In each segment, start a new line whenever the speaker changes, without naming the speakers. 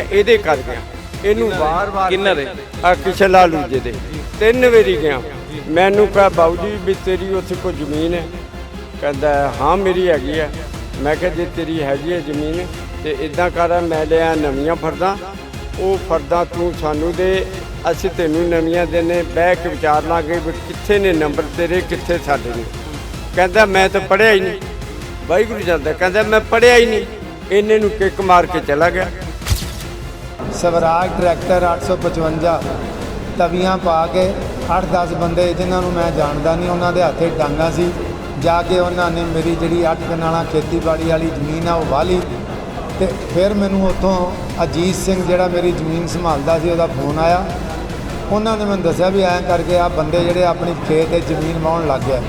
ਮੈਂ ਇਹਦੇ ਕਰ ਗਿਆ। ਇਹਨੂੰ ਵਾਰ-ਵਾਰ
ਕਿੰਨਾ ਦੇ?
ਆ ਕਿਸ਼ਨ ਲਾਲੂ ਜੀ ਦੇ। ਤਿੰਨ ਵਾਰੀ ਗਿਆ। ਮੈਨੂੰ ਕਹਾ ਬਾਊ ਜੀ ਵੀ ਤੇਰੀ ਉੱਥੇ ਕੋਈ ਜ਼ਮੀਨ ਹੈ? ਕਹਿੰਦਾ ਹਾਂ ਮੇਰੀ ਹੈਗੀ ਹੈ। ਮੈਂ ਕਿਹਾ ਜੇ ਤੇਰੀ ਹੈਗੀ ਹੈ ਜ਼ਮੀਨ ਤੇ ਇਦਾਂ ਕਰ ਮੈਂ ਲਿਆ ਨਵੀਆਂ ਫਰਦਾਂ। ਉਹ ਫਰਦਾਂ ਤੂੰ ਸਾਨੂੰ ਦੇ। ਅਸੀਂ ਤੈਨੂੰ ਨਵੀਆਂ ਦੇਣੇ ਬਹਿ ਕੇ ਵਿਚਾਰ ਲਾਂਗੇ ਵੀ ਕਿੱਥੇ ਨੇ ਨੰਬਰ ਤੇਰੇ ਕਿੱਥੇ ਸਾਡੇ ਨੇ? ਕਹਿੰਦਾ ਮੈਂ ਤਾਂ ਪੜਿਆ ਹੀ ਨਹੀਂ। ਵਾਹਿਗੁਰੂ ਜਾਂਦਾ ਕਹਿੰਦਾ ਮੈਂ ਪੜਿਆ ਹੀ ਨਹੀਂ। ਇਹਨੇ ਨੂੰ ਕਿੱਕ ਮਾਰ ਕੇ ਚਲਾ ਗਿਆ।
ਸਵਰਾਜ ਟਰੈਕਟਰ 855 ਤਵੀਆਂ ਪਾ ਕੇ 8-10 ਬੰਦੇ ਜਿਨ੍ਹਾਂ ਨੂੰ ਮੈਂ ਜਾਣਦਾ ਨਹੀਂ ਉਹਨਾਂ ਦੇ ਹੱਥੇ ਡਾਂਗਾ ਸੀ। ਜਾ ਕੇ ਉਹਨਾਂ ਨੇ ਮੇਰੀ ਜਿਹੜੀ 8 ਕਨਾਲਾਂ ਖੇਤੀਬਾੜੀ ਵਾਲੀ ਜ਼ਮੀਨ ਆ ਉਹ ਵਾਲੀ ਤੇ ਫਿਰ ਮੈਨੂੰ ਉੱਥੋਂ ਅਜੀਤ ਸਿੰਘ ਜਿਹੜਾ ਮੇਰੀ ਜ਼ਮੀਨ ਸੰਭਾਲਦਾ ਸੀ ਉਹਦਾ ਫੋਨ ਆਇਆ। ਉਹਨਾਂ ਨੇ ਮੈਨੂੰ ਦੱਸਿਆ ਵੀ ਐਂ ਕਰਕੇ ਆ ਬੰਦੇ ਜਿਹੜੇ ਆਪਣੀ ਖੇਤ ਤੇ ਜ਼ਮੀਨ ਵਾਹੁਣ ਲੱਗ ਗਏ।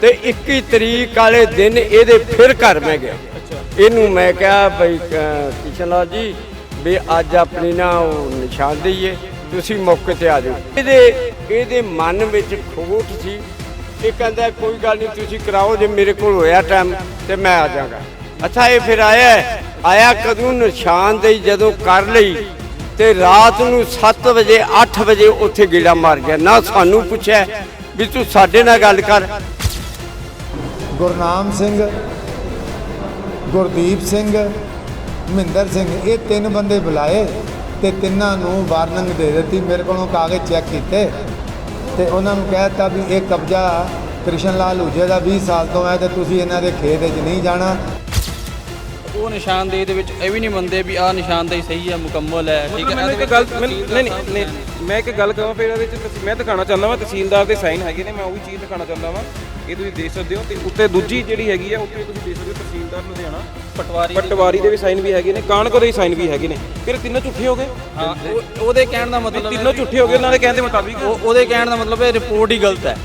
ਤੇ 21 ਤਰੀਕ ਵਾਲੇ ਦਿਨ ਇਹਦੇ ਫਿਰ ਘਰ ਮੈਂ ਗਿਆ। ਇਹਨੂੰ ਮੈਂ ਕਿਹਾ ਬਈ ਕਿਸ਼ਨ ਲਾਲ ਜੀ ਵੀ ਅੱਜ ਆਪਣੀ ਨਾ ਉਹ ਨਿਸ਼ਾਨਦੇਹੀ ਹੈ ਤੁਸੀਂ ਮੌਕੇ ਤੇ ਆ ਜਾਓ। ਇਹਦੇ ਇਹਦੇ ਮਨ ਵਿੱਚ ਖੋਟ ਸੀ ਇਹ ਕਹਿੰਦਾ ਕੋਈ ਗੱਲ ਨਹੀਂ, ਤੁਸੀਂ ਕਰਾਓ, ਜੇ ਮੇਰੇ ਕੋਲ ਹੋਇਆ ਟਾਈਮ ਤੇ ਮੈਂ ਆ ਜਾਗਾ ਅੱਛਾ, ਇਹ ਫਿਰ ਆਇਆ ਆਇਆ ਕਦੋਂ? ਨਿਸ਼ਾਨਦੇਹੀ ਜਦੋਂ ਕਰ ਲਈ ਤੇ ਰਾਤ ਨੂੰ 7 ਵਜੇ 8 ਵਜੇ ਉੱਥੇ ਗੇੜਾ ਮਾਰ ਗਿਆ। ਨਾ ਸਾਨੂੰ ਪੁੱਛਿਆ ਵੀ ਤੂੰ ਸਾਡੇ ਨਾਲ ਗੱਲ ਕਰ।
ਗੁਰਨਾਮ ਸਿੰਘ, ਗੁਰਦੀਪ ਸਿੰਘ ਮਹਿੰਦਰ ਸਿੰਘ, ਇਹ ਤਿੰਨ ਬੰਦੇ ਬੁਲਾਏ ਤੇ ਤਿੰਨਾਂ ਨੂੰ ਵਾਰਨਿੰਗ ਦੇ ਦਿੱਤੀ। ਮੇਰੇ ਕੋਲੋਂ ਕਾਗਜ਼ ਚੈੱਕ ਕੀਤੇ ਤੇ ਉਹਨਾਂ ਨੂੰ ਕਹਿ ਦਿੱਤਾ ਵੀ ਇਹ ਕਬਜ਼ਾ ਕ੍ਰਿਸ਼ਨ ਲਾਲ ਹੁਜੇ ਦਾ 20 ਸਾਲ ਤੋਂ ਹੈ ਤੇ ਤੁਸੀਂ ਇਹਨਾਂ ਦੇ ਖੇਤ ਵਿੱਚ ਨਹੀਂ ਜਾਣਾ।
ਉਹ ਨਿਸ਼ਾਨਦੇਹੀ ਦੇ ਵਿੱਚ ਇਹ ਵੀ ਨਹੀਂ ਮੰਨਦੇ ਵੀ ਆਹ ਨਿਸ਼ਾਨਦੇਹੀ ਸਹੀ ਹੈ ਮੁਕੰਮਲ ਹੈ ਠੀਕ ਹੈ
ਮੈਨੂੰ ਇੱਕ ਗੱਲ ਮੈਨੂੰ- ਨਹੀਂ ਨਹੀਂ ਨਹੀਂ ਮੈਂ ਇੱਕ ਗੱਲ ਕਹਾਂ ਫਿਰ ਇਹਦੇ ਵਿੱਚ ਤਸ- ਮੈਂ ਦਿਖਾਣਾ ਚਾਹੁੰਦਾ ਵਾਂ ਤਹਿਸੀਲਦਾਰ ਦੇ ਸਾਈਨ ਹੈਗੇ ਨੇ ਮੈਂ ਉਹ ਵੀ ਚੀਜ਼ ਦਿਖਾਣਾ ਚਾਹੁੰਦਾ ਵਾਂ ਇਹ ਤੁਸੀਂ ਦੇਖ ਸਕਦੇ ਹੋ ਤੇ ਉੱਤੇ ਦੂਜੀ ਜਿਹੜੀ ਹੈਗੀ ਆ ਉੱਤੇ ਤੁਸੀਂ ਦੇਖ ਸਕਦੇ ਹੋ ਤਹਿਸੀਲਦਾਰ ਲੁਧਿਆਣਾ
ਪਟਵਾਰੀ
ਪਟਵਾਰੀ ਦੇ ਵੀ ਸਾਈਨ ਵੀ ਹੈਗੇ ਨੇ ਕਾਨਕੋ ਦੇ ਵੀ ਸਾਈਨ ਵੀ ਹੈਗੇ ਨੇ। ਫਿਰ ਤਿੰਨੋਂ ਝੂਠੇ ਹੋ ਗਏ?
ਹਾਂ ਉਹ- ਉਹਦੇ ਕਹਿਣ ਦਾ ਮਤਲਬ
ਤਿੰਨੋਂ ਝੂਠੇ ਹੋ ਗਏ ਉਹਨਾਂ ਦੇ ਕਹਿਣ ਦੇ ਮੁਤਾਬਿਕ।
ਉਹ- ਉਹਦੇ ਕਹਿਣ ਦਾ ਮਤਲਬ ਹੈ ਰਿਪੋਰਟ ਹੀ ਗਲਤ ਹੈ।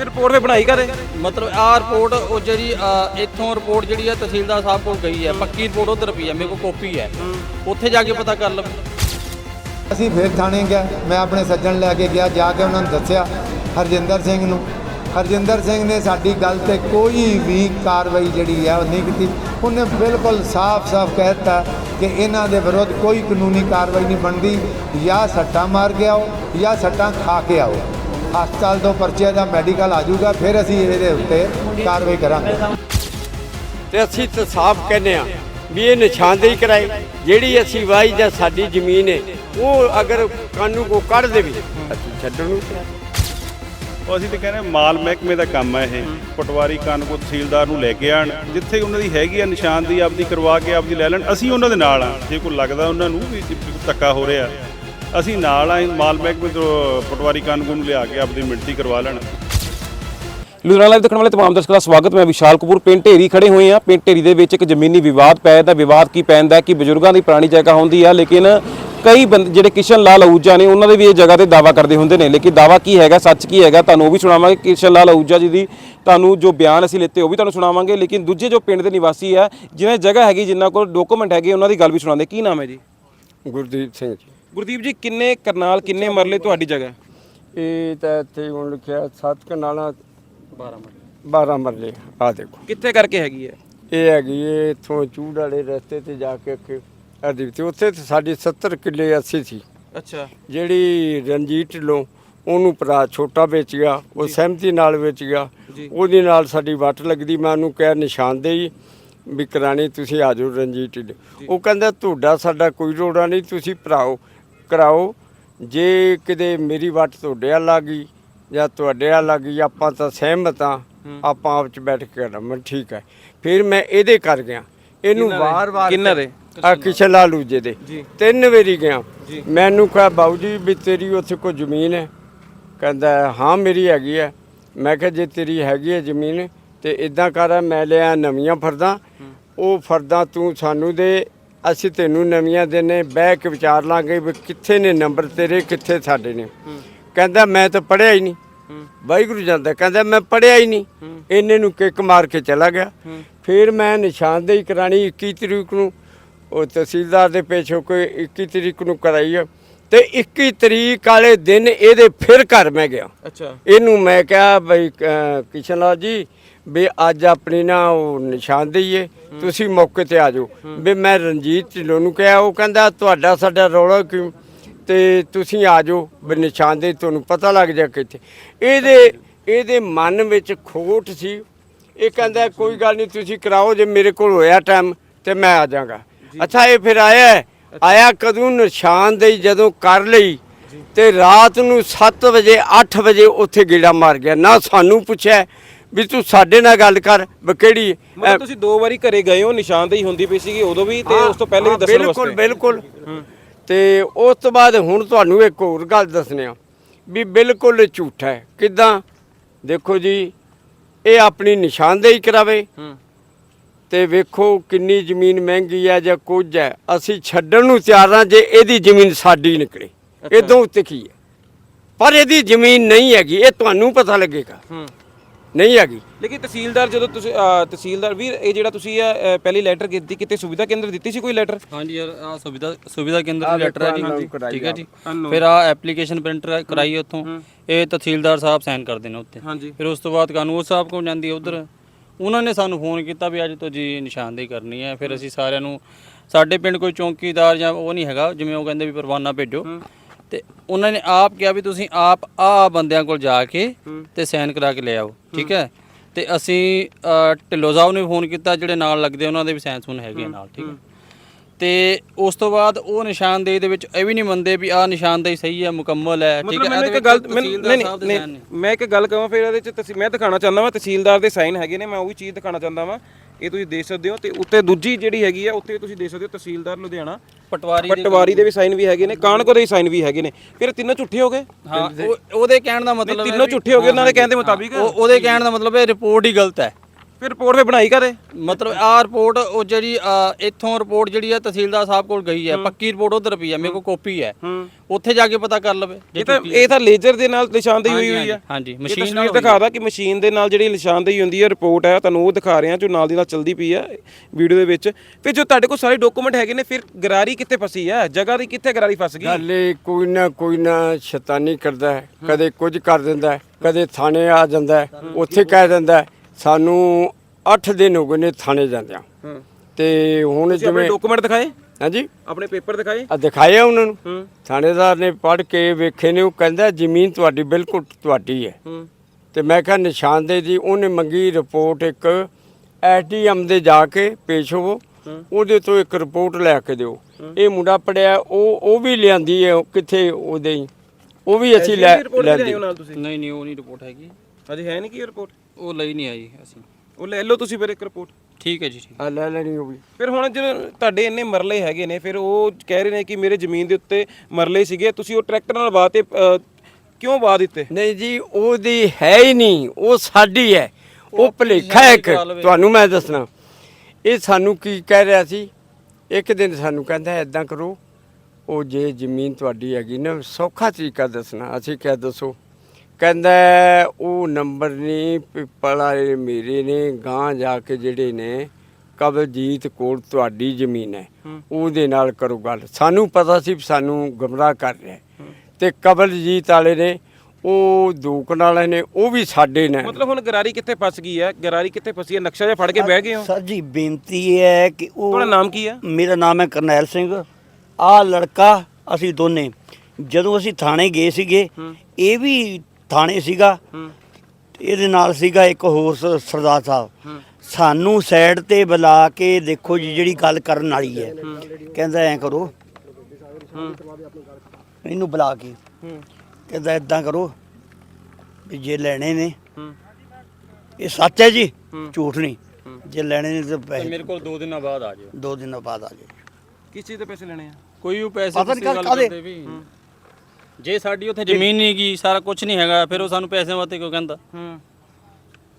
ਫਿਰ ਰਿਪੋਰਟ ਵੀ ਬਣਾਈ ਕਰੇ
ਮਤਲਬ ਆਹ ਰਿਪੋਰਟ ਉਹ ਜਿਹੜੀ ਅ, ਇੱਥੋਂ ਰਿਪੋਰਟ ਜਿਹੜੀ ਹੈ ਤਹਿਸੀਲਦਾਰ ਸਾਹਿਬ ਕੋਲ ਗਈ ਹੈ ਪੱਕੀ ਰਿਪੋਰਟ ਉਧਰ ਪਈ ਹੈ ਮੇਰੇ ਕੋਲ ਕਾਪੀ ਹੈ। ਉੱਥੇ ਜਾ ਕੇ ਪਤਾ ਕਰ ਲਵੇ
ਅਸੀਂ ਫਿਰ ਥਾਣੇ ਗਿਆ ਮੈਂ ਆਪਣੇ ਸੱਜਣ ਲੈ ਕੇ ਗਿਆ ਜਾ ਕੇ ਉਹਨਾਂ ਨੂੰ ਦੱਸਿਆ ਹਰਜਿੰਦਰ ਸਿੰਘ ਨੂੰ। ਹਰਜਿੰਦਰ ਸਿੰਘ ਨੇ ਸਾਡੀ ਗੱਲ ਤੇ ਕੋਈ ਵੀ ਕਾਰਵਾਈ ਜਿਹੜੀ ਹੈ ਉਹ ਨਹੀਂ ਕੀਤੀ। ਉਹਨੇ ਬਿਲਕੁਲ ਸਾਫ਼-ਸਾਫ਼ ਕਹਿ ਦਿੱਤਾ ਕਿ ਇਹਨਾਂ ਦੇ ਵਿਰੁੱਧ ਕੋਈ ਕਾਨੂੰਨੀ ਕਾਰਵਾਈ ਨਹੀਂ ਬਣਦੀ। ਜਾਂ ਸੱਟਾਂ ਮਾਰ ਕੇ ਆਓ ਜਾਂ ਸੱਟਾਂ ਖਾ ਕੇ ਆਓ। ਹਸਪਤਾਲ ਤੋਂ ਪਰਚੇ ਦਾ ਮੈਡੀਕਲ ਆ ਜਾਊਗਾ ਫਿਰ ਅਸੀਂ ਇਹਦੇ ਉੱਤੇ ਕਾਰਵਾਈ ਕਰਾਂਗੇ
ਤੇ ਅਸੀਂ ਤਾਂ ਸਾਫ਼ ਕਹਿੰਦੇ ਆ ਵੀ ਇਹ ਨਿਸ਼ਾਨਦੇਹੀ ਕਰਾਏ ਜਿਹੜੀ ਅਸੀਂ ਵਾਹੀ ਜਾਂ ਸਾਡੀ ਜ਼ਮੀਨ ਹੈ ਉਹ ਅਗਰ ਕਾਨੂੰ ਕੋ ਕੱਢ ਦੇਵੇ ਅਸੀਂ ਛੱਡਣ ਨੂੰ।
ਉਹ ਅਸੀਂ ਤੇ ਕਹਿੰਦੇ ਮਾਲ ਮਹਿਕਮੇ ਦਾ ਕੰਮ ਹੈ ਇਹ ਪਟਵਾਰੀ ਕਾਨੂੰਗੋ ਤਹਿਸੀਲਦਾਰ ਨੂੰ ਲੈ ਕੇ ਆਣ ਜਿੱਥੇ ਉਹਨਾਂ ਦੀ ਹੈਗੀ ਆ ਨਿਸ਼ਾਨਦੀ ਆਪਦੀ ਕਰਵਾ ਕੇ ਆਪਦੀ ਲੈ ਲੈਣ ਅਸੀਂ ਉਹਨਾਂ ਦੇ ਨਾਲ ਆ ਜੇ ਕੋਈ ਲੱਗਦਾ ਉਹਨਾਂ ਨੂੰ ਵੀ ਧੱਕਾ ਹੋ ਰਿਹਾ ਅਸੀਂ ਨਾਲ ਆ ਮਾਲ ਮਹਿਕਮੇ ਤੋਂ ਪਟਵਾਰੀ ਕਾਨੂੰਗੋ ਨੂੰ ਲਿਆ ਕੇ ਆਪਦੀ ਮਿਣਤੀ ਕਰਵਾ ਲੈਣ।
ਲੁਧਿਆਣਾ ਲਾਈਵ ਦੇਖਣ ਵਾਲੇ ਤਮਾਮ ਦਰਸ਼ਕਾਂ ਦਾ ਸਵਾਗਤ ਮੈਂ ਵਿਸ਼ਾਲ ਕਪੂਰ ਪਿੰਡ ਢੇਰੀ ਖੜੇ ਹੋਏ ਆ ਪਿੰਡ ਢੇਰੀ ਦੇ ਵਿੱਚ ਇੱਕ ਜ਼ਮੀਨੀ ਵਿਵਾਦ ਪਿਆ ਦਾ ਵਿਵਾਦ ਕੀ ਪੈਂਦਾ ਹੈ ਕਿ ਬਜ਼ੁਰਗਾਂ ਦੀ ਪੁਰਾਣੀ ਜਗ੍ਹਾ ਹੁੰਦੀ ਆ ਲੇਕਿਨ ਕਈ ਬੰਦੇ ਜਿਹੜੇ ਕਿਸ਼ਨ ਲਾਲ ਅਹੂਜਾ ਨੇ ਉਹਨਾਂ ਦੇ ਵੀ ਇਹ ਜਗ੍ਹਾ ਤੇ ਦਾਵਾ ਕਰਦੇ ਹੁੰਦੇ ਨੇ। ਲੇਕਿਨ ਦਾਵਾ ਕੀ ਹੈਗਾ ਸੱਚ ਕੀ ਹੈਗਾ ਤੁਹਾਨੂੰ ਉਹ ਵੀ ਸੁਣਾਵਾਂਗੇ। ਕਿਸ਼ਨ ਲਾਲ ਅਹੂਜਾ ਜੀ ਦੀ ਤੁਹਾਨੂੰ ਜੋ ਬਿਆਨ ਅਸੀਂ ਲਿੱਤੇ ਉਹ ਵੀ ਤੁਹਾਨੂੰ ਸੁਣਾਵਾਂਗੇ। ਲੇਕਿਨ ਦੂਜੇ ਜੋ ਪਿੰਡ ਦੇ ਨਿਵਾਸੀ ਆ ਜਿਨ੍ਹਾਂ ਦੀ ਜਗ੍ਹਾ ਹੈਗੀ ਜਿਨ੍ਹਾਂ ਕੋਲ ਡਾਕੂਮੈਂਟ ਹੈਗੇ ਉਹਨਾਂ ਦੀ ਗੱਲ ਵੀ ਸੁਣਾਉਂਦੇ। ਕੀ ਨਾਮ ਹੈ ਜੀ?
ਗੁਰਦੀਪ ਸਿੰਘ ਜੀ।
ਗੁਰਦੀਪ ਜੀ ਕਿੰਨੇ ਕਰਨਾਲ ਕਿੰਨੇ ਮਰਲੇ ਤੁਹਾਡੀ ਜਗ੍ਹਾ?
ਇਹ ਤਾਂ ਇੱਥੇ ਹੁਣ ਲਿਖਿਆ ਸੱਤ ਕਨਾਲਾਂ 12 ਮਰਲੇ। 12 ਮਰਲੇ ਆ ਦੇਖੋ।
ਕਿੱਥੇ ਕਰਕੇ ਹੈਗੀ ਹੈ?
ਇਹ ਹੈਗੀ ਇਹ ਇਥੋਂ ਚੂੜ ਵਾਲੇ ਰਸਤੇ ਤੇ ਜਾ ਕੇ ਅੱਗੇ ਅਦੀਪ ਤੇ। ਉੱਥੇ ਤੇ ਸਾਡੀ 70 ਕਿੱਲੇ 80 ਸੀ।
ਅੱਛਾ।
ਜਿਹੜੀ ਰਣਜੀਤ ਢਿੱਲੋਂ ਉਹਨੂੰ ਭਰਾ ਛੋਟਾ ਵੇਚ ਗਿਆ ਉਹ ਸਹਿਮਤੀ ਨਾਲ ਵੇਚ ਗਿਆ। ਉਹਦੇ ਨਾਲ ਸਾਡੀ ਵੱਟ ਲੱਗਦੀ ਮੈਂ ਉਹਨੂੰ ਕਿਹਾ ਨਿਸ਼ਾਨਦੇਹੀ ਵੀ ਕਰਾਣੀ ਤੁਸੀਂ ਆ ਜਾਓ ਰਣਜੀਤ ਢਿੱਲੋਂ। ਉਹ ਕਹਿੰਦਾ ਤੁਹਾਡਾ ਸਾਡਾ ਕੋਈ ਰੋੜਾ ਨਹੀਂ ਤੁਸੀਂ ਭਰਾਓ। ਕਰਾਓ। ਜੇ ਕਿਤੇ ਮੇਰੀ ਵੱਟ ਤੁਹਾਡੇ ਆ ਗਈ ਜਾਂ ਤੁਹਾਡੇ ਆ ਗਈ ਆਪਾਂ ਤਾਂ ਸਹਿਮਤ ਆ ਆਪਾਂ ਆਪ ਚ ਬੈਠ ਕੇ ਕਰਨਾ ਮੈਂ ਠੀਕ ਹੈ। ਫਿਰ ਮੈਂ ਇਹਦੇ ਕਰ ਗਿਆ। ਇਹਨੂੰ? ਵਾਰ-ਵਾਰ
ਕਿਹਨਾਂ ਦੇ?
ਆ ਕਿਸ਼ਨ ਲਾਲੂ ਜੀ ਦੇ। ਤਿੰਨ ਵਾਰੀ ਗਿਆ। ਮੈਨੂੰ ਕਹਾ ਬਾਊ ਜੀ ਵੀ ਤੇਰੀ ਉੱਥੇ ਕੋਈ ਜ਼ਮੀਨ ਹੈ? ਕਹਿੰਦਾ ਹਾਂ ਮੇਰੀ ਹੈਗੀ ਹੈ। ਮੈਂ ਕਿਹਾ ਜੇ ਤੇਰੀ ਹੈਗੀ ਹੈ ਜ਼ਮੀਨ ਤੇ ਇਦਾਂ ਕਰ ਮੈਂ ਲਿਆ ਨਵੀਆਂ ਫਰਦਾਂ। ਉਹ ਫਰਦਾਂ ਤੂੰ ਸਾਨੂੰ ਦੇ ਅਸੀਂ ਤੈਨੂੰ ਨਵੀਆਂ ਦੇਣੇ ਬਹਿ ਕੇ ਵਿਚਾਰ ਲਾਂਗੇ ਵੀ ਕਿੱਥੇ ਨੇ ਨੰਬਰ ਤੇਰੇ ਕਿੱਥੇ ਸਾਡੇ ਨੇ। ਕਹਿੰਦਾ ਮੈਂ ਤਾਂ ਪੜਿਆ ਹੀ ਨਹੀਂ। ਵਾਹਿਗੁਰੂ ਜਾਂਦਾ ਕਹਿੰਦਾ ਮੈਂ ਪੜਿਆ ਹੀ ਨਹੀਂ। ਇਹਨੇ ਨੂੰ ਕਿੱਕ ਮਾਰ ਕੇ ਚਲਾ ਗਿਆ। ਫਿਰ ਮੈਂ ਨਿਸ਼ਾਨਦੇਹੀ ਕਰਾਣੀ 21 ਤਰੀਕ ਨੂੰ। ਉਹ ਤਹਿਸੀਲਦਾਰ ਦੇ ਪੇਸ਼ ਹੋ ਕੇ 21 ਤਰੀਕ ਨੂੰ ਕਰਾਈ ਆ। ਤੇ 21 ਤਰੀਕ ਵਾਲੇ ਦਿਨ ਇਹਦੇ ਫਿਰ ਘਰ ਮੈਂ ਗਿਆ।
ਅੱਛਾ।
ਇਹਨੂੰ ਮੈਂ ਕਿਹਾ ਬਈ ਕਿਸ਼ਨ ਲਾਲ ਜੀ ਵੀ ਅੱਜ ਆਪਣੀ ਨਾ ਉਹ ਨਿਸ਼ਾਨਦੇਹੀ ਹੈ ਤੁਸੀਂ ਮੌਕੇ ਤੇ ਆ ਜਾਓ। ਵੀ ਮੈਂ ਰਣਜੀਤ ਢਿੱਲੋਂ ਨੂੰ ਕਿਹਾ ਉਹ ਕਹਿੰਦਾ ਤੁਹਾਡਾ ਸਾਡਾ ਰੌਲਾ ਕਿਉਂ? ਤੇ ਤੁਸੀਂ ਆ ਜਾਓ ਵੀ ਨਿਸ਼ਾਨਦੇਹੀ ਤੁਹਾਨੂੰ ਪਤਾ ਲੱਗ ਜਾ ਕਿੱਥੇ। ਇਹਦੇ ਇਹਦੇ ਮਨ ਵਿੱਚ ਖੋਟ ਸੀ। ਇਹ ਕਹਿੰਦਾ ਕੋਈ ਗੱਲ ਨਹੀਂ ਤੁਸੀਂ ਕਰਾਓ ਜੇ ਮੇਰੇ ਕੋਲ ਹੋਇਆ ਟਾਈਮ ਤੇ ਮੈਂ ਆ ਜਾਗਾ ਅੱਛਾ ਇਹ ਫਿਰ ਆਇਆ। ਆਇਆ ਕਦੋਂ? ਨਿਸ਼ਾਨਦੇਹੀ ਜਦੋਂ ਕਰ ਲਈ। ਤੇ ਰਾਤ ਨੂੰ 7 ਵਜੇ 8 ਵਜੇ ਉੱਥੇ ਗੇੜਾ ਮਾਰ ਗਿਆ। ਨਾ ਸਾਨੂੰ ਪੁੱਛਿਆ ਵੀ ਤੂੰ ਸਾਡੇ ਨਾਲ ਗੱਲ ਕਰ ਵੀ ਕਿਹੜੀ
ਮਤਲਬ ਤੁਸੀਂ ਦੋ ਵਾਰੀ ਘਰੇ ਗਏ ਹੋ ਨਿਸ਼ਾਨਦੇਹੀ ਹੁੰਦੀ ਪਈ ਸੀਗੀ ਉਦੋਂ ਵੀ ਤੇ ਉਸ ਤੋਂ ਪਹਿਲੇ ਵੀ ਦੱਸਣ
ਬਿਲਕੁਲ
ਵਾਸਤੇ।
ਬਿਲਕੁਲ। ਤੇ ਉਸ ਤੋਂ ਬਾਅਦ ਹੁਣ ਤੁਹਾਨੂੰ ਇੱਕ ਹੋਰ ਗੱਲ ਦੱਸਨੇ ਆ ਵੀ ਬਿਲਕੁਲ ਝੂਠਾ ਹੈ। ਕਿਦਾਂ? ਦੇਖੋ ਜੀ ਇਹ ਆਪਣੀ ਨਿਸ਼ਾਨਦੇਹੀ ਕਰਾਵੇ। ਤੇ ਵੇਖੋ ਕਿੰਨੀ ਜ਼ਮੀਨ ਮਹਿੰਗੀ ਹੈ ਜਾਂ ਕੁਝ ਹੈ ਅਸੀਂ ਛੱਡਣ ਨੂੰ ਤਿਆਰ ਹਾਂ ਜੇ ਇਹਦੀ ਜ਼ਮੀਨ ਸਾਡੀ ਨਿਕਲੇ। ਇਦੋਂ ਉੱਤੇ ਕੀ ਹੈ। ਪਰ ਇਹਦੀ ਜ਼ਮੀਨ ਨਹੀਂ ਹੈਗੀ ਇਹ ਤੁਹਾਨੂੰ ਪਤਾ ਲੱਗੇਗਾ। ਨਹੀਂ ਹੈਗੀ।
ਲੇਕਿਨ ਤਹਿਸੀਲਦਾਰ ਜਦੋਂ ਤੁਸੀਂ ਤਹਿਸੀਲਦਾਰ ਵੀਰ ਇਹ ਜਿਹੜਾ ਤੁਸੀਂ ਇਹ, ਪਹਿਲੀ ਲੈਟਰ ਕੀਤੀ ਕਿਤੇ ਸੁਵਿਧਾ ਕੇਂਦਰ ਦਿੱਤੀ ਸੀ ਕੋਈ ਲੈਟਰ
ਹਾਂਜੀ ਯਾਰ ਆ ਸੁਵਿਧਾ ਸੁਵਿਧਾ ਕੇਂਦਰ ਦੀ ਲੈਟਰ ਹੈ ਜੀ। ਠੀਕ ਹੈ ਜੀ। ਫਿਰ ਆ ਐਪਲੀਕੇਸ਼ਨ ਪ੍ਰਿੰਟਰ ਕਰਾਈ ਉੱਥੋਂ। ਇਹ ਤਹਿਸੀਲਦਾਰ ਸਾਹਿਬ ਸਾਈਨ ਕਰਦੇ ਨੇ ਉੱਤੇ
ਹਾਂਜੀ।
ਫਿਰ ਉਸ ਤੋਂ ਬਾਅਦ ਕਾਨੂੰਨ ਸਾਹਿਬ ਕੋਲ ਜਾਂਦੀ ਹੈ ਉਧਰ। ਉਹਨਾਂ ਨੇ ਸਾਨੂੰ ਫੋਨ ਕੀਤਾ ਵੀ ਅੱਜ ਤੋਂ ਜੀ ਨਿਸ਼ਾਨਦੇਹੀ ਕਰਨੀ ਹੈ। ਫਿਰ ਅਸੀਂ ਸਾਰਿਆਂ ਨੂੰ ਸਾਡੇ ਪਿੰਡ ਕੋਈ ਚੌਂਕੀਦਾਰ ਜਾਂ ਉਹ ਨਹੀਂ ਹੈਗਾ ਜਿਵੇਂ ਉਹ ਕਹਿੰਦੇ ਵੀ ਪਰਵਾਨਾ ਭੇਜੋ। ਤੇ ਉਹਨਾਂ ਨੇ ਆਪ ਕਿਹਾ ਵੀ ਤੁਸੀਂ ਆਪ ਆ ਬੰਦਿਆਂ ਕੋਲ ਜਾ ਕੇ ਤੇ ਸਾਈਨ ਕਰਾ ਕੇ ਲੈ ਆਓ ਠੀਕ ਹੈ? ਤੇ ਅਸੀਂ ਢਿੱਲੋਂ ਸਾਹਿਬ ਨੂੰ ਫੋਨ ਕੀਤਾ ਜਿਹੜੇ ਨਾਲ ਲੱਗਦੇ ਉਹਨਾਂ ਦੇ ਵੀ ਸਾਈਨ ਸੂਨ ਹੈਗੇ ਨਾਲ ਠੀਕ ਹੈ? ਤੇ ਉਸ ਤੋਂ ਬਾਅਦ ਉਹ ਨਿਸ਼ਾਨਦੇਹੀ ਦੇ ਵਿੱਚ ਇਹ ਵੀ ਨਹੀਂ ਮੰਨਦੇ ਵੀ ਆਹ ਨਿਸ਼ਾਨਦੇਹੀ ਸਹੀ ਹੈ ਮੁਕੰਮਲ ਹੈ ਠੀਕ ਹੈ? ਇਹਦੇ ਵਿੱਚ ਤਹਿਸੀਲਦਾਰ
ਨਹੀਂ
ਸਾਹਿਬ ਦੇ sign ਨੇ।
ਮੈਂ ਇੱਕ ਗੱਲ ਕਹਾਂ ਫਿਰ ਇਹਦੇ ਚ ਤੁਸੀਂ ਮੈਂ ਦਿਖਾਣਾ ਚਾਹੁੰਦਾ ਵਾਂ ਤਹਿਸੀਲਦਾਰ ਦੇ ਸਾਈਨ ਹੈਗੇ ਨੇ ਮੈਂ ਉਹ ਵੀ ਚੀਜ਼ ਦਿਖਾਣਾ ਚਾਹੁੰਦਾ ਵਾਂ। ਇਹ ਤੁਸੀਂ ਦੇਖ ਸਕਦੇ ਹੋ ਤੇ ਉੱਤੇ ਦੂਜੀ ਜਿਹੜੀ ਹੈਗੀ ਆ ਉੱਤੇ ਤੁਸੀਂ ਦੇਖ ਸਕਦੇ ਹੋ ਤਹਿਸੀਲਦਾਰ ਲੁਧਿਆਣਾ।
ਪਟਵਾਰੀ ਦੇ
ਪਟਵਾਰੀ ਦੇ ਵੀ ਸਾਈਨ ਵੀ ਹੈਗੇ ਨੇ ਕਾਨਕੋ ਦੇ ਸਾਈਨ ਵੀ ਹੈਗੇ ਨੇ। ਫਿਰ ਤਿੰਨੋਂ ਝੂਠੇ ਹੋ ਗਏ?
ਹਾਂ ਉਹ- ਉਹਦੇ ਕਹਿਣ ਦਾ ਮਤਲਬ ਹੈ
ਤਿੰਨੋਂ
ਵੀ-
ਝੂਠੇ ਹੋ ਗਏ ਉਹਨਾਂ ਦੇ ਕਹਿਣ ਦੇ ਮੁਤਾਬਿਕ।
ਉਹ- ਉਹਦੇ ਕਹਿਣ ਦਾ ਮਤਲਬ ਹੈ ਰਿਪੋਰਟ ਹੀ ਗਲਤ ਹੈ।
ਫਿਰ ਰਿਪੋਰਟ ਫੇ ਬਣਾਈ ਕਦੇ
ਮਤਲਬ ਆਹ ਰਿਪੋਰਟ ਉਹ ਜਿਹੜੀ ਅ, ਇੱਥੋਂ ਰਿਪੋਰਟ ਜਿਹੜੀ ਹੈ ਤਹਿਸੀਲਦਾਰ ਸਾਹਿਬ ਕੋਲ ਗਈ ਹੈ। ਪੱਕੀ ਰਿਪੋਰਟ ਉਧਰ ਪਈ ਹੈ ਮੇਰੇ ਕੋਲ ਕਾਪੀ ਹੈ। ਉੱਥੇ ਜਾ ਕੇ ਪਤਾ ਕਰ ਲਵੇ ਜੇ
ਇਹ ਤਾਂ ਇਹ ਤਾਂ ਲੇਜ਼ਰ ਦੇ ਨਾਲ ਨਿਸ਼ਾਨਦੇਹੀ ਹੋਈ ਹੋਈ ਆ।
ਹਾਂਜੀ
ਇਹ
ਮਸ਼ੀਨ
ਤਸਵੀਰ ਦਿਖਾਦਾ ਕਿ ਮਸ਼ੀਨ ਦੇ ਨਾਲ ਜਿਹੜੀ ਨਿਸ਼ਾਨਦੇਹੀ ਹੁੰਦੀ ਹੈ ਰਿਪੋਰਟ ਹੈ ਤੁਹਾਨੂੰ ਉਹ ਦਿਖਾ ਰਹੇ ਹਾਂ ਜੋ ਨਾਲ ਦੀ ਨਾਲ ਚਲਦੀ ਪਈ ਹੈ ਵੀਡੀਓ ਦੇ ਵਿੱਚ। ਫਿਰ ਜੋ ਤੁਹਾਡੇ ਕੋਲ ਸਾਰੇ ਡਾਕੂਮੈਂਟ ਹੈਗੇ ਨੇ ਫਿਰ ਗਰਾਰੀ ਕਿੱਥੇ ਫਸੀ ਹੈ ਜਗ੍ਹਾ ਦੀ ਕਿੱਥੇ ਗਰਾਰੀ ਫਸ ਗਈ?
ਗੱਲ ਇਹ ਕੋਈ ਨਾ ਕੋਈ ਨਾ ਸ਼ੈਤਾਨੀ ਕਰਦਾ ਹੈ। ਕਦੇ ਕੁਝ ਕਰ ਦਿੰਦਾ ਹੈ ਕਦੇ ਥਾਣੇ ਆ ਜਾਂਦਾ ਹੈ। ਉੱਥੇ ਕਹਿ ਦਿੰਦਾ ਹੈ, ਸਾਨੂੰ 8 ਦਿਨ ਹੋ ਗਏ ਨੇ ਥਾਣੇ ਜਾਂਦਿਆਂ।
ਹੂੰ।
ਤੇ ਹੁਣ
ਤੁਸੀਂ ਆਪਣੇ
ਜਿਵੇਂ
ਡਾਕੂਮੈਂਟ ਦਿਖਾਏ?
ਹਾਂਜੀ।
ਆਪਣੇ ਪੇਪਰ ਦਿਖਾਏ?
ਆ ਦਿਖਾਇਆ ਉਹਨਾਂ ਨੂੰ।
ਹੂੰ।
ਥਾਣੇਦਾਰ ਨੇ ਪੜ੍ਹ ਕੇ ਵੇਖੇ ਨੇ ਉਹ ਕਹਿੰਦਾ ਜ਼ਮੀਨ ਤੁਹਾਡੀ ਬਿਲਕੁਲ ਤੁਹਾਡੀ ਹੈ।
ਹੂੰ।
ਤੇ ਮੈਂ ਕਿਹਾ ਨਿਸ਼ਾਨਦੇਹੀ ਦੀ ਉਹਨੇ ਮੰਗੀ ਰਿਪੋਰਟ ਇੱਕ ਐਸਡੀਐਮ ਦੇ ਜਾ ਕੇ ਪੇਸ਼ ਹੋਵੋ। ਉਹਦੇ ਤੋਂ ਇੱਕ ਰਿਪੋਰਟ ਲੈ ਕੇ ਦਿਓ। ਇਹ ਮੁੰਡਾ ਪੜਿਆ ਉਹ ਉਹ ਵੀ ਲਿਆਂਦੀ ਹੈ ਉਹ ਕਿੱਥੇ ਉਹਦੇ ਹੀ। ਉਹ ਵੀ ਅਸੀਂ ਲੈ
ਰਿਪੋਰਟ ਨਾਲ ਤੁਸੀਂ।
ਨਹੀਂ ਨਹੀਂ ਉਹ ਨਹੀਂ ਰਿਪੋਰਟ ਹੈਗੀ।
ਅਜੇ ਹੈ ਨਹੀਂ ਕੀ ਰਿਪੋਰਟ
ਉਹ ਲਈ ਨਹੀਂ ਆਈ ਅਸੀਂ।
ਉਹ ਲੈ ਲਓ ਤੁਸੀਂ ਫਿਰ ਇੱਕ ਰਿਪੋਰਟ
ਠੀਕ ਹੈ ਜੀ ਠੀਕ।
ਆ ਲੈ ਲੈਣੀ ਉਹ ਵੀ
ਫਿਰ ਹੁਣ ਜਦੋਂ ਤੁਹਾਡੇ ਇੰਨੇ ਮਰਲੇ ਹੈਗੇ ਨੇ ਫਿਰ ਉਹ ਕਹਿ ਰਹੇ ਨੇ ਕਿ ਮੇਰੇ ਜ਼ਮੀਨ ਦੇ ਉੱਤੇ ਮਰਲੇ ਸੀਗੇ ਤੁਸੀਂ ਉਹ ਟਰੈਕਟਰ ਨਾਲ ਵਾਹ ਤੇ ਅ, ਕਿਉਂ ਵਾਹ ਦਿੱਤੇ?
ਨਹੀਂ ਜੀ ਉਹਦੀ ਹੈ ਹੀ ਨਹੀਂ ਉਹ ਸਾਡੀ ਹੈ। ਉਹ ਭਲੇਖਾ ਹੈ ਇੱਕ। ਤੁਹਾਨੂੰ ਮੈਂ ਦੱਸਣਾ। ਇਹ ਸਾਨੂੰ ਕੀ ਕਹਿ ਰਿਹਾ ਸੀ? ਇੱਕ ਦਿਨ ਸਾਨੂੰ ਕਹਿੰਦਾ ਐਦਾਂ ਕਰੋ ਉਹ ਜੇ ਜ਼ਮੀਨ ਤੁਹਾਡੀ ਹੈਗੀ ਨਾ ਸੌਖਾ ਤਰੀਕਾ ਦੱਸਣਾ। ਅਸੀਂ ਕਿਹਾ ਦੱਸੋ। ਕਹਿੰਦਾ ਉਹ ਨੰਬਰ ਨਹੀਂ ਪਿੱਪਲ ਵਾਲੇ ਮੇਰੇ ਨੇ ਗਾਂ ਜਾ ਕੇ ਜਿਹੜੇ ਨੇ ਕਬਲਜੀਤ ਕੋਲ ਤੁਹਾਡੀ ਜ਼ਮੀਨ ਹੈ। ਉਹਦੇ ਨਾਲ ਕਰੋ ਗੱਲ। ਸਾਨੂੰ ਪਤਾ ਸੀ ਵੀ ਸਾਨੂੰ ਗੁੰਮਰਾਹ ਕਰ ਰਿਹਾ ਹੈ। ਤੇ ਕਬਲਜੀਤ ਵਾਲੇ ਨੇ ਉਹ ਦੂਕਣ ਵਾਲੇ ਨੇ ਉਹ ਵੀ ਸਾਡੇ ਨੇ।
ਮਤਲਬ ਹੁਣ ਗਰਾਰੀ ਕਿੱਥੇ ਫਸ ਗਈ ਹੈ? ਗਰਾਰੀ ਕਿੱਥੇ ਫਸੀ ਹੈ? ਨਕਸ਼ਾ ਜਿਹਾ ਫੜ ਕੇ ਬਹਿ ਗਏ ਹੋ?
ਸਰ ਜੀ ਬੇਨਤੀ ਇਹ ਹੈ ਕਿ ਉਹ
ਤੁਹਾਡਾ ਨਾਮ ਕੀ ਹੈ?
ਮੇਰਾ ਨਾਮ ਹੈ ਕਰਨੈਲ ਸਿੰਘ। ਆ ਲੜਕਾ ਅਸੀਂ ਦੋਨੇ। ਜਦੋਂ ਅਸੀਂ ਥਾਣੇ ਗਏ ਸੀਗੇ ਇਹ ਵੀ ਥਾਣੇ ਸੀਗਾ। ਇਹਦੇ ਨਾਲ ਸੀਗਾ ਇੱਕ ਹੋਰ ਸ- ਸਰਦਾਰ ਸਾਹਿਬ। ਸਾਨੂੰ ਸਾਈਡ ਤੇ ਬੁਲਾ ਕੇ ਦੇਖੋ ਜੀ ਜਿਹੜੀ ਗੱਲ ਕਰਨ ਵਾਲੀ ਹੈ। ਕਹਿੰਦਾ ਐ ਕਰੋ। ਇਹਨੂੰ ਬੁਲਾ ਕੇ। ਕਹਿੰਦਾ ਇਦਾਂ ਕਰੋ ਵੀ ਜੇ ਲੈਣੇ ਨੇ। ਇਹ ਸੱਚ ਹੈ ਜੀ। ਝੂਠ ਨਹੀਂ। ਜੇ ਲੈਣੇ ਨੇ ਤਾਂ
ਤੇ
ਪੈਸੇ
ਮੇਰੇ ਕੋਲ 2 ਦਿਨਾਂ ਬਾਅਦ ਆ ਜਾਓ।
ਦੋ ਦਿਨਾਂ ਬਾਅਦ ਆ ਜਾਓ।
ਕਿਸ ਚੀਜ਼ ਦੇ ਪੈਸੇ ਲੈਣੇ ਆ?
ਕੋਈ ਉਹ ਪੈਸੇ
ਪਤਾ ਨੀ
ਤੁਸੀਂ ਗੱਲ
ਕਾਹਦੇ?
ਵੀ। ਜੇ ਸਾਡੀ ਉੱਥੇ ਜ਼ਮੀਨ ਨਹੀਂ ਗਈ ਸਾਰਾ ਕੁਝ ਨਹੀਂ ਹੈਗਾ ਫਿਰ ਉਹ ਸਾਨੂੰ ਪੈਸਿਆਂ ਵਾਸਤੇ ਕਿਉਂ ਕਹਿੰਦਾ?
ਹੂੰ।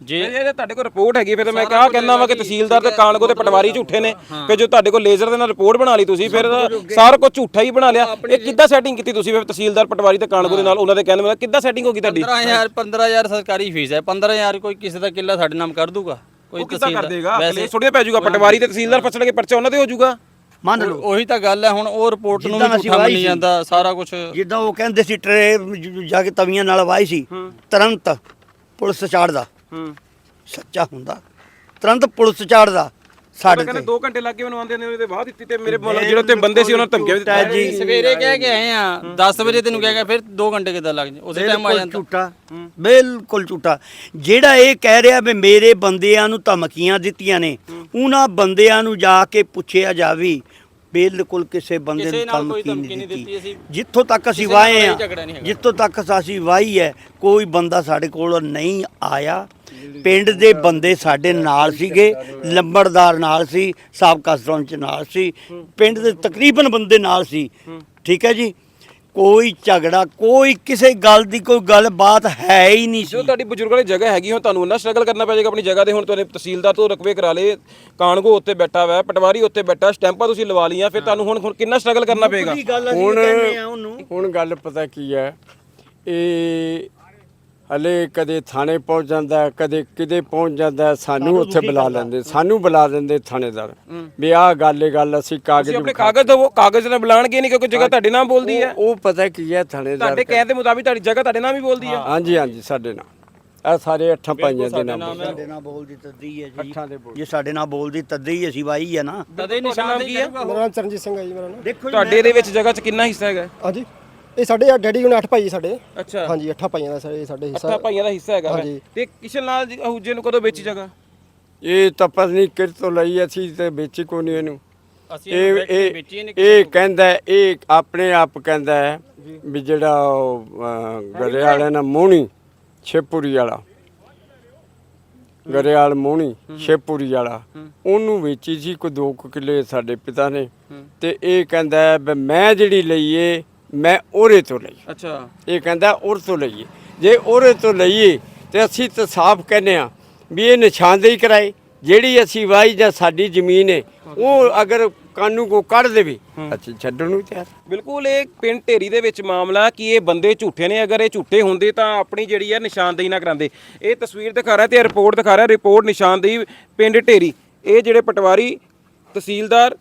ਜੇ
ਇਹ ਤੁਹਾਡੇ ਕੋਲ ਰਿਪੋਰਟ ਹੈਗੀ ਫਿਰ ਤਾਂ ਮੈਂ ਕਹਾ ਕਹਿੰਦਾ ਵਾ ਕਿ ਤਹਿਸੀਲਦਾਰ ਤੇ ਕਾਨਗੋ ਤੇ ਪਟਵਾਰੀ ਝੂਠੇ ਨੇ ਫਿਰ ਜੋ ਤੁਹਾਡੇ ਕੋਲ ਲੇਜ਼ਰ ਦੇ ਨਾਲ ਰਿਪੋਰਟ ਬਣਾ ਲਈ ਤੁਸੀਂ ਫਿਰ ਤਾਂ ਸਾਰਾ ਕੁਝ ਝੂਠਾ ਹੀ ਬਣਾ ਲਿਆ। ਇਹ ਕਿੱਦਾਂ ਸੈਟਿੰਗ ਕੀਤੀ ਤੁਸੀਂ ਫਿਰ ਤਹਿਸੀਲਦਾਰ ਪਟਵਾਰੀ ਤੇ ਕਾਨਗੋ ਦੇ ਨਾਲ ਉਹਨਾਂ ਦੇ ਕਹਿੰਦੇ ਮਤਲਬ ਕਿੱਦਾਂ ਸੈਟਿੰਗ ਹੋ ਗਈ ਤੁਹਾਡੀ?
15000 15000 ਸਰਕਾਰੀ ਫੀਸ ਹੈ 15000 ਕੋਈ ਕਿਸੇ ਦਾ ਕਿੱਲਾ ਸਾਡੇ ਨਾਮ ਕਰ ਦੂਗਾ ਕੋਈ
ਦੇਗਾ?
ਵੈਸੇ
ਥੋੜੀ ਪੈ ਜਾਊਗਾ ਪਟਵਾਰੀ ਤੇ ਤਹਿਸੀਲਦਾਰ ਫਸਣਗੇ ਪਰਚਾ ਉਹਨਾਂ ਦੇ ਹੋ ਜਾਊਗਾ।
ਮੰਨ ਲਓ।
ਉਹੀ ਤਾਂ ਗੱਲ ਹੈ ਹੁਣ ਉਹ ਰਿਪੋਰਟ ਨੂੰ
ਜਿੱਦਾਂ
ਵੀ ਝੂਠਾ
ਵਾਹੀ
ਮੰਨੀ
ਸੀ।
ਜਾਂਦਾ ਸਾਰਾ ਕੁਝ
ਜਿੱਦਾਂ ਉਹ ਕਹਿੰਦੇ ਸੀ ਟਰੇ ਜ- ਜਾ ਕੇ ਤਵੀਆਂ ਨਾਲ ਵਾਈ ਸੀ ਤੁਰੰਤ ਪੁਲਿਸ ਚਾੜਦਾ।
ਹੂੰ।
ਸੱਚਾ ਹੁੰਦਾ। ਤੁਰੰਤ ਪੁਲਿਸ ਚਾੜਦਾ। ਸਾਡੇ
ਕਹਿੰਦੇ
ਤੇ।
2 ਘੰਟੇ ਲੱਗੇ ਮੈਨੂੰ ਆਉਂਦੇ ਨੇ ਉਹਦੇ ਬਾਅਦ ਦਿੱਤੀ ਤੇ ਮੇਰੇ ਮਤਲਬ ਜਿਹੜੇ ਉੱਤੇ ਬੰਦੇ ਸੀ ਉਹਨਾਂ ਨੂੰ ਧਮਕੀਆਂ ਵੀ ਦਿੱਤੀਆਂ।
ਜੀ।
ਸਵੇਰੇ ਕਹਿ ਕੇ ਆਏ ਆ 10 ਵਜੇ ਤੈਨੂੰ ਕਹਿ ਗਿਆ ਫਿਰ 2 ਘੰਟੇ ਕਿੱਦਾਂ ਲੱਗ ਜਾ ਉਸੇ ਟਾਈਮ ਆ
ਬਿਲਕੁਲ
ਜਾਂਦਾ।
ਝੂਠਾ ਬਿਲਕੁਲ ਝੂਠਾ। ਜਿਹੜਾ ਇਹ ਕਹਿ ਰਿਹਾ ਵੀ ਮੇਰੇ ਬੰਦਿਆਂ ਨੂੰ ਧਮਕੀਆਂ ਦਿੱਤੀਆਂ ਨੇ ਉਹਨਾਂ ਬੰਦਿਆਂ ਨੂੰ ਜਾ ਕੇ ਪੁੱਛਿਆ ਜਾਵੇ ਬਿਲਕੁਲ ਕਿਸੇ ਬੰਦੇ
ਕਿਸੇ
ਨੂੰ
ਨਾਲ ਕੋਈ
ਧਮਕੀ
ਧਮਕੀ
ਨਹੀਂ
ਦਿੱਤੀ। ਅਸੀਂ।
ਜਿੱਥੋਂ ਤੱਕ ਅਸੀਂ
ਕਿਸੇ ਨਾਲ
ਵਾਏ ਆ
ਲੜਾਈ ਝਗੜਾ ਨਹੀਂ ਹੈਗਾ।
ਜਿੱਥੋਂ ਤੱਕ ਅਸੀਂ ਵਾਈ ਹੈ ਕੋਈ ਬੰਦਾ ਸਾਡੇ ਕੋਲ ਨਹੀਂ ਆਇਆ ਪਿੰਡ ਦੇ ਬੰਦੇ ਸਾਡੇ ਨਾਲ ਸੀਗੇ ਲੰਬੜਦਾਰ ਨਾਲ ਸੀ ਸਾਬਕਾ ਸਰਪੰਚ ਨਾਲ ਸੀ ਪਿੰਡ ਦੇ ਤਕਰੀਬਨ ਬੰਦੇ ਨਾਲ ਸੀ ਠੀਕ ਹੈ ਜੀ? ਕੋਈ ਝਗੜਾ ਕੋਈ ਕਿਸੇ ਗੱਲ ਦੀ ਕੋਈ ਗੱਲਬਾਤ ਹੈ ਹੀ ਨਹੀਂ
ਜੋ
ਸੀ
ਤੁਹਾਡੀ ਬਜ਼ੁਰਗਾਂ ਦੀ ਜਗ੍ਹਾ ਹੈਗੀ ਹੁਣ ਤੁਹਾਨੂੰ ਉਹਨਾਂ ਸਟਰਗਲ ਕਰਨਾ ਪੈ ਜਾਏਗਾ ਆਪਣੀ ਜਗ੍ਹਾ ਦੇ ਹੁਣ ਤੁਹਾਡੇ ਤਹਿਸੀਲਦਾਰ ਤੋਂ ਰਕਬੇ ਕਰਾ ਲਏ ਕਾਨਗੋ ਉੱਤੇ ਬੈਠਾ ਹੋਇਆ ਪਟਵਾਰੀ ਉੱਤੇ ਬੈਠਾ ਸਟੈਂਪਾਂ ਤੁਸੀਂ ਲਵਾ ਲਈਆਂ ਫਿਰ ਤੁਹਾਨੂੰ ਹੁਣ ਹੁਣ ਕਿੰਨਾ ਸਟਰਗਲ ਕਰਨਾ ਪਏਗਾ?
ਹੁਣ ਹੁਣ ਗੱਲ ਪਤਾ ਕੀ ਹੈ ਇਹ ਹਲੇ ਕਦੇ ਥਾਣੇ ਪਹੁੰਚ ਜਾਂਦਾ ਕਦੇ ਕਿਤੇ ਪਹੁੰਚ ਜਾਂਦਾ ਸਾਨੂੰ ਉੱਥੇ ਬੁਲਾ ਲੈਂਦੇ ਸਾਨੂੰ ਬੁਲਾ ਦਿੰਦੇ ਥਾਣੇਦਾਰ ਵੀ ਆਹ ਗੱਲ ਇਹ ਗੱਲ ਅਸੀਂ ਕਾਗਜ਼
ਤੁਸੀਂ ਆਪਣੇ ਕਾਗਜ਼ ਦਵੋ ਕਾਗਜ਼ ਨਾਲ ਬੁਲਾਣਗੇ ਨਹੀਂ ਕਿਉਂਕਿ ਜਗ੍ਹਾ ਤੁਹਾਡੇ ਨਾਮ ਬੋਲਦੀ ਹੈ।
ਉਹ ਉਹ ਪਤਾ ਕੀ ਹੈ ਥਾਣੇਦਾਰ
ਤੁਹਾਡੇ ਕਹਿਣ ਦੇ ਮੁਤਾਬਿਕ ਤੁਹਾਡੀ ਜਗ੍ਹਾ ਤੁਹਾਡੇ ਨਾਮ ਹੀ ਬੋਲਦੀ ਹੈ।
ਹਾਂਜੀ ਹਾਂਜੀ ਸਾਡੇ ਨਾਲ ਇਹ ਸਾਰੇ ਅੱਠਾਂ ਪਾਈਆਂ ਦੇ ਨਾਮ
ਸਾਡੇ ਨਾਲ ਬੋਲਦੀ ਤੱਦੀ ਹੈ ਜੀ।
ਅੱਠਾਂ ਦੇ ਬੋਲ
ਜੇ ਸਾਡੇ ਨਾਲ ਬੋਲਦੀ ਤੱਦੀ ਹੀ ਅਸੀਂ ਵਾਈ ਹੈ ਨਾ।
ਤਦੇ ਨਿਸ਼ਾਨ
ਕੀ ਹੈ?
ਮੇਰਾ ਨਾਮ ਚਰਨਜੀਤ ਸਿੰਘ ਹੈ ਜੀ ਮੇਰਾ ਨਾਮ।
ਦੇਖੋ
ਤੁਹਾਡੇ ਇਹਦੇ ਵਿੱਚ ਜਗ੍ਹਾ 'ਚ ਕਿੰਨਾ ਹਿੱਸਾ ਹੈਗਾ?
ਹਾਂਜੀ। ਇਹ ਸਾਡੇ ਡੈਡੀ ਹੁਣ ਅੱਠ ਭਾਈ ਸਾਡੇ।
ਅੱਛਾ।
ਹਾਂਜੀ ਅੱਠਾਂ ਭਾਈਆਂ ਦਾ ਸਾਡੇ ਸਾਡੇ ਹਿੱਸਾ।
ਅੱਠਾ ਭਾਈਆਂ ਦਾ ਹਿੱਸਾ ਹੈਗਾ ਵਾ।
ਹਾਂਜੀ।
ਤੇ ਕਿਸ਼ਨ ਲਾਲ ਜੀ ਅਹੂਜੇ ਨੂੰ ਕਦੋਂ ਵੇਚੀ ਜਗ੍ਹਾ?
ਇਹ ਤਾਂ ਪਤਾ ਨਹੀਂ ਕਿਰ ਤੋਂ ਲਈ ਅਸੀਂ ਤੇ ਵੇਚੀ ਕੋਈ ਨਹੀਂ ਇਹਨੂੰ।
ਅਸੀਂ
ਇਹ ਇਹ
ਵੇਚੀ ਨਹੀਂ
ਇਹ ਕਹਿੰਦਾ ਹੈ, ਇਹ ਆਪਣੇ ਆਪ ਕਹਿੰਦਾ ਹੈ ਵੀ ਜਿਹੜਾ ਉਹ, ਅਹ, ਗਰੇ ਵਾਲਾ ਨਾ ਮੋਹਣੀ ਛੇਪੂਰੀ ਵਾਲਾ। ਗਰੇਵਾਲ ਮੋਹਣੀ ਛੇਪੂਰੀ ਵਾਲਾ। ਉਹਨੂੰ ਵੇਚੀ ਸੀ ਕੋਈ 2 ਕਿੱਲੇ ਸਾਡੇ ਪਿਤਾ ਨੇ। ਤੇ ਇਹ ਕਹਿੰਦਾ ਹੈ ਵੀ ਮੈਂ ਜਿਹੜੀ ਲਈਏ ਮੈਂ ਉਹਦੇ ਤੋਂ ਲਈ।
ਅੱਛਾ।
ਇਹ ਕਹਿੰਦਾ ਉਰ ਤੋਂ ਲਈਏ। ਜੇ ਉਹਦੇ ਤੋਂ ਲਈਏ ਤੇ ਅਸੀਂ ਤਾਂ ਸਾਫ਼ ਕਹਿੰਦੇ ਆ ਵੀ ਇਹ ਨਿਸ਼ਾਨਦੇਹੀ ਕਰਾਏ ਜਿਹੜੀ ਅਸੀਂ ਵਾਈ ਜਾਂ ਸਾਡੀ ਜ਼ਮੀਨ ਹੈ ਉਹ ਅਗਰ ਕਾਨੂੰ ਕੋ ਕੱਢ ਦੇਵੇ ਅਸੀਂ ਛੱਡਣ ਨੂੰ ਤਿਆਰ।
ਬਿਲਕੁਲ ਇਹ ਪਿੰਡ ਢੇਰੀ ਦੇ ਵਿੱਚ ਮਾਮਲਾ ਕਿ ਇਹ ਬੰਦੇ ਝੂਠੇ ਨੇ ਅਗਰ ਇਹ ਝੂਠੇ ਹੁੰਦੇ ਤਾਂ ਆਪਣੀ ਜਿਹੜੀ ਹੈ ਨਿਸ਼ਾਨਦੇਹੀ ਨਾ ਕਰਾਉਂਦੇ। ਇਹ ਤਸਵੀਰ ਦਿਖਾ ਰਿਹਾ ਤੇ ਰਿਪੋਰਟ ਦਿਖਾ ਰਿਹਾ ਰਿਪੋਰਟ ਨਿਸ਼ਾਨਦੇਹੀ ਪਿੰਡ ਢੇਰੀ। ਇਹ ਜਿਹੜੇ ਪਟਵਾਰੀ ਤਹਿਸੀਲਦਾਰ